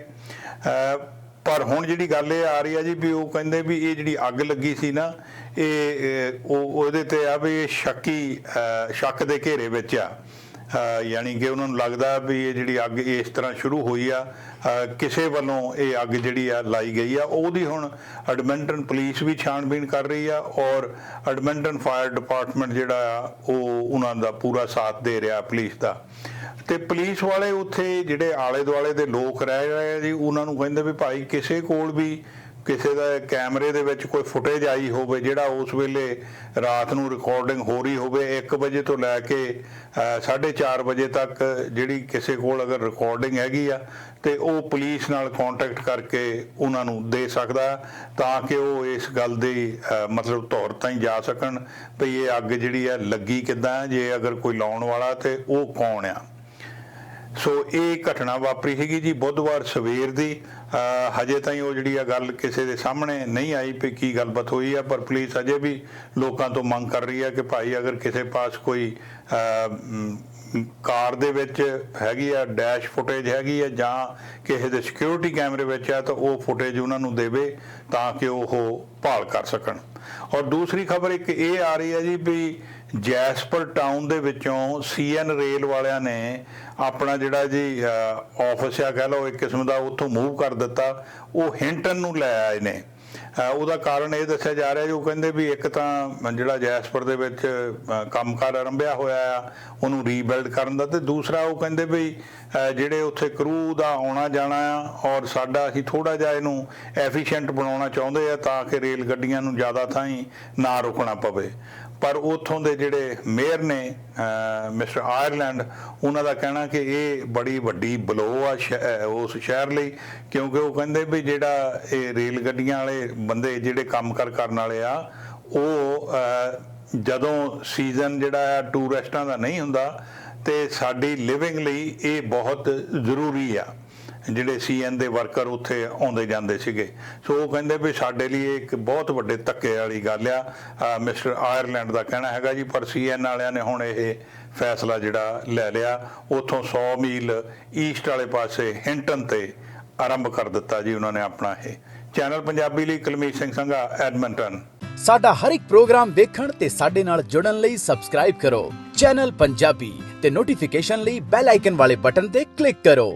ਪਰ ਹੁਣ ਜਿਹੜੀ ਗੱਲ ਇਹ ਆ ਰਹੀ ਆ ਜੀ ਵੀ ਉਹ ਕਹਿੰਦੇ ਵੀ ਇਹ ਜਿਹੜੀ ਅੱਗ ਲੱਗੀ ਸੀ ਨਾ ਇਹ ਉਹ, ਉਹਦੇ ਤੇ ਆ ਵੀ ਇਹ ਸ਼ੱਕੀ ਸ਼ੱਕ ਦੇ ਘੇਰੇ ਵਿੱਚ ਆ। ਯਾਨੀ ਕਿ ਉਹਨਾਂ ਨੂੰ ਲੱਗਦਾ ਵੀ ਇਹ ਜਿਹੜੀ ਅੱਗ ਇਸ ਤਰ੍ਹਾਂ ਸ਼ੁਰੂ ਹੋਈ ਆ ਕਿਸੇ ਵੱਲੋਂ ਇਹ ਅੱਗ ਜਿਹੜੀ ਆ ਲਾਈ ਗਈ ਆ। ਉਹਦੀ ਹੁਣ ਐਡਮਿੰਟਨ ਪੁਲਿਸ ਵੀ ਛਾਣਬੀਣ ਕਰ ਰਹੀ ਆ ਔਰ ਐਡਮਿੰਟਨ ਫਾਇਰ ਡਿਪਾਰਟਮੈਂਟ ਜਿਹੜਾ ਆ, ਉਹ ਉਹਨਾਂ ਦਾ ਪੂਰਾ ਸਾਥ ਦੇ ਰਿਹਾ ਪੁਲਿਸ ਦਾ। ਤੇ ਪੁਲਿਸ ਵਾਲੇ ਉੱਥੇ ਜਿਹੜੇ ਆਲੇ ਦੁਆਲੇ ਦੇ ਲੋਕ ਰਹਿ ਰਹੇ ਆ ਜੀ, ਉਹਨਾਂ ਨੂੰ ਕਹਿੰਦੇ ਵੀ ਭਾਈ ਕਿਸੇ ਕੋਲ ਵੀ ਕਿਸੇ ਦਾ ਕੈਮਰੇ ਦੇ ਵਿੱਚ ਕੋਈ ਫੁਟੇਜ ਆਈ ਹੋਵੇ ਜਿਹੜਾ ਉਸ ਵੇਲੇ ਰਾਤ ਨੂੰ ਰਿਕਾਰਡਿੰਗ ਹੋ ਰਹੀ ਹੋਵੇ 1 ਵਜੇ ਤੋਂ ਲੈ ਕੇ ਅ, 4:30 ਵਜੇ ਤੱਕ ਜਿਹੜੀ ਕਿਸੇ ਕੋਲ ਅਗਰ ਰਿਕਾਰਡਿੰਗ ਹੈਗੀ ਆ ਤੇ ਉਹ ਪੁਲਿਸ ਨਾਲ ਕੰਟੈਕਟ ਕਰਕੇ ਉਹਨਾਂ ਨੂੰ ਦੇ ਸਕਦਾ ਤਾਂ ਕਿ ਉਹ ਇਸ ਗੱਲ ਦੀ ਮਤਲਬ ਤੌਰ ਤਾਈਂ ਜਾ ਸਕਣ ਵੀ ਇਹ ਅੱਗ ਜਿਹੜੀ ਆ ਲੱਗੀ ਕਿੱਦਾਂ ਜੇ ਅਗਰ ਕੋਈ ਲਾਉਣ ਵਾਲਾ ਤੇ ਉਹ ਕੌਣ ਆ। ਸੋ ਇਹ ਘਟਨਾ ਵਾਪਰੀ ਹੈਗੀ ਜੀ ਬੁੱਧਵਾਰ ਸਵੇਰ ਦੀ ਹਜੇ ਤਾਈਂ ਉਹ ਜਿਹੜੀ ਆ ਗੱਲ ਕਿਸੇ ਦੇ ਸਾਹਮਣੇ ਨਹੀਂ ਆਈ ਵੀ ਕੀ ਗੱਲਬਾਤ ਹੋਈ ਆ, ਪਰ ਪੁਲਿਸ ਅਜੇ ਵੀ ਲੋਕਾਂ ਤੋਂ ਮੰਗ ਕਰ ਰਹੀ ਆ ਕਿ ਭਾਈ ਅਗਰ ਕਿਸੇ ਪਾਸ ਕੋਈ ਕਾਰ ਦੇ ਵਿੱਚ ਹੈਗੀ ਆ ਡੈਸ਼ ਫੁਟੇਜ ਹੈਗੀ ਆ ਜਾਂ ਕਿਸੇ ਦੇ ਸਿਕਿਉਰਿਟੀ ਕੈਮਰੇ ਵਿੱਚ ਆ, ਤਾਂ ਉਹ ਫੁਟੇਜ ਉਹਨਾਂ ਨੂੰ ਦੇਵੇ ਤਾਂ ਕਿ ਉਹ ਭਾਲ ਕਰ ਸਕਣ। ਔਰ ਦੂਸਰੀ ਖਬਰ ਇੱਕ ਇਹ ਆ ਰਹੀ ਹੈ ਜੀ ਵੀ ਜੈਸਪਰ ਟਾਊਨ ਦੇ ਵਿੱਚੋਂ ਸੀਐਨ ਰੇਲ ਵਾਲਿਆਂ ਨੇ ਆਪਣਾ ਜਿਹੜਾ ਜੀ ਆਫਿਸ ਆ, ਕਹਿ ਲਓ, ਇੱਕ ਕਿਸਮ ਦਾ ਉੱਥੋਂ ਮੂਵ ਕਰ ਦਿੱਤਾ। ਉਹ ਹਿੰਟਨ ਨੂੰ ਲੈ ਆਏ ਨੇ। ਉਹਦਾ ਕਾਰਨ ਇਹ ਦੱਸਿਆ ਜਾ ਰਿਹਾ ਜੀ ਉਹ ਕਹਿੰਦੇ ਵੀ ਇੱਕ ਤਾਂ ਜਿਹੜਾ ਜੈਸਪਰ ਦੇ ਵਿੱਚ ਅ, ਕੰਮਕਾਰ ਆਰੰਭਿਆ ਹੋਇਆ ਆ ਉਹਨੂੰ ਰੀਬਿਲਡ ਕਰਨ ਦਾ ਤੇ ਦੂਸਰਾ ਉਹ ਕਹਿੰਦੇ ਵੀ ਜਿਹੜੇ ਉੱਥੇ ਕਰੂ ਦਾ ਆਉਣਾ ਜਾਣਾ ਆ ਔਰ ਸਾਡਾ ਅਸੀਂ ਥੋੜਾ ਜਿਹਾ ਇਹਨੂੰ ਐਫੀਸ਼ੀਐਂਟ ਬਣਾਉਣਾ ਚਾਹੁੰਦੇ ਆ ਤਾਂ ਕਿ ਰੇਲ ਗੱਡੀਆਂ ਨੂੰ ਜ਼ਿਆਦਾ ਥਾਂ ਹੀ ਨਾ ਰੁਕਣਾ ਪਵੇ। ਪਰ ਉਥੋਂ ਦੇ ਜਿਹੜੇ ਮੇਅਰ ਨੇ ਮਿਸਟਰ ਆਇਰਲੈਂਡ, ਉਹਨਾਂ ਦਾ ਕਹਿਣਾ ਕਿ ਇਹ ਬੜੀ ਵੱਡੀ ਬਲੋ ਆ ਸ਼ਹਿ- ਉਸ ਸ਼ਹਿਰ ਲਈ, ਕਿਉਂਕਿ ਉਹ ਕਹਿੰਦੇ ਵੀ ਜਿਹੜਾ ਇਹ ਰੇਲ ਗੱਡੀਆਂ ਵਾਲੇ ਬੰਦੇ ਜਿਹੜੇ ਕੰਮ ਕਰ ਕਰਨ ਵਾਲੇ ਆ, ਉਹ ਜਦੋਂ ਸੀਜ਼ਨ ਜਿਹੜਾ ਆ ਟੂਰਿਸਟਾਂ ਦਾ ਨਹੀਂ ਹੁੰਦਾ, ਤੇ ਸਾਡੀ ਲਿਵਿੰਗ ਲਈ ਇਹ ਬਹੁਤ ਜ਼ਰੂਰੀ ਆ। ਜਿਹੜੇ ਸੀਐਨ ਦੇ ਵਰਕਰ ਉੱਥੇ ਆਉਂਦੇ ਜਾਂਦੇ ਸੀਗੇ। ਸੋ ਉਹ ਕਹਿੰਦੇ ਵੀ ਸਾਡੇ ਲਈ ਇਹ ਇੱਕ ਬਹੁਤ ਵੱਡੇ ਧੱਕੇ ਵਾਲੀ ਗੱਲ ਆ। ਮਿਸਟਰ ਆਇਰਲੈਂਡ ਦਾ ਕਹਿਣਾ ਹੈਗਾ ਜੀ, ਪਰ ਸੀਐਨ ਵਾਲਿਆਂ ਨੇ ਹੁਣ ਇਹ ਫੈਸਲਾ ਜਿਹੜਾ ਲੈ ਲਿਆ, ਉਥੋਂ 100 ਮੀਲ ਈਸਟ ਵਾਲੇ ਪਾਸੇ ਹਿੰਟਨ ਤੇ ਆਰੰਭ ਕਰ ਦਿੱਤਾ ਜੀ ਉਹਨਾਂ ਨੇ ਆਪਣਾ ਇਹ। ਚੈਨਲ ਪੰਜਾਬੀ ਲਈ ਕੁਲਮੀਤ ਸਿੰਘ ਸੰਘਾ ਐਡਮਿੰਟਨ ਸਾਡਾ ਹਰ ਇੱਕ ਪ੍ਰੋਗਰਾਮ ਦੇਖਣ ਤੇ ਸਾਡੇ ਨਾਲ ਜੁੜਨ ਲਈ ਸਬਸਕ੍ਰਾਈਬ ਕਰੋ। ਚੈਨਲ ਪੰਜਾਬੀ ਤੇ ਨੋਟੀਫਿਕੇਸ਼ਨ ਲਈ ਬੈਲ ਆਈਕਨ ਵਾਲੇ ਬਟਨ ਤੇ ਕਲਿੱਕ ਕਰੋ।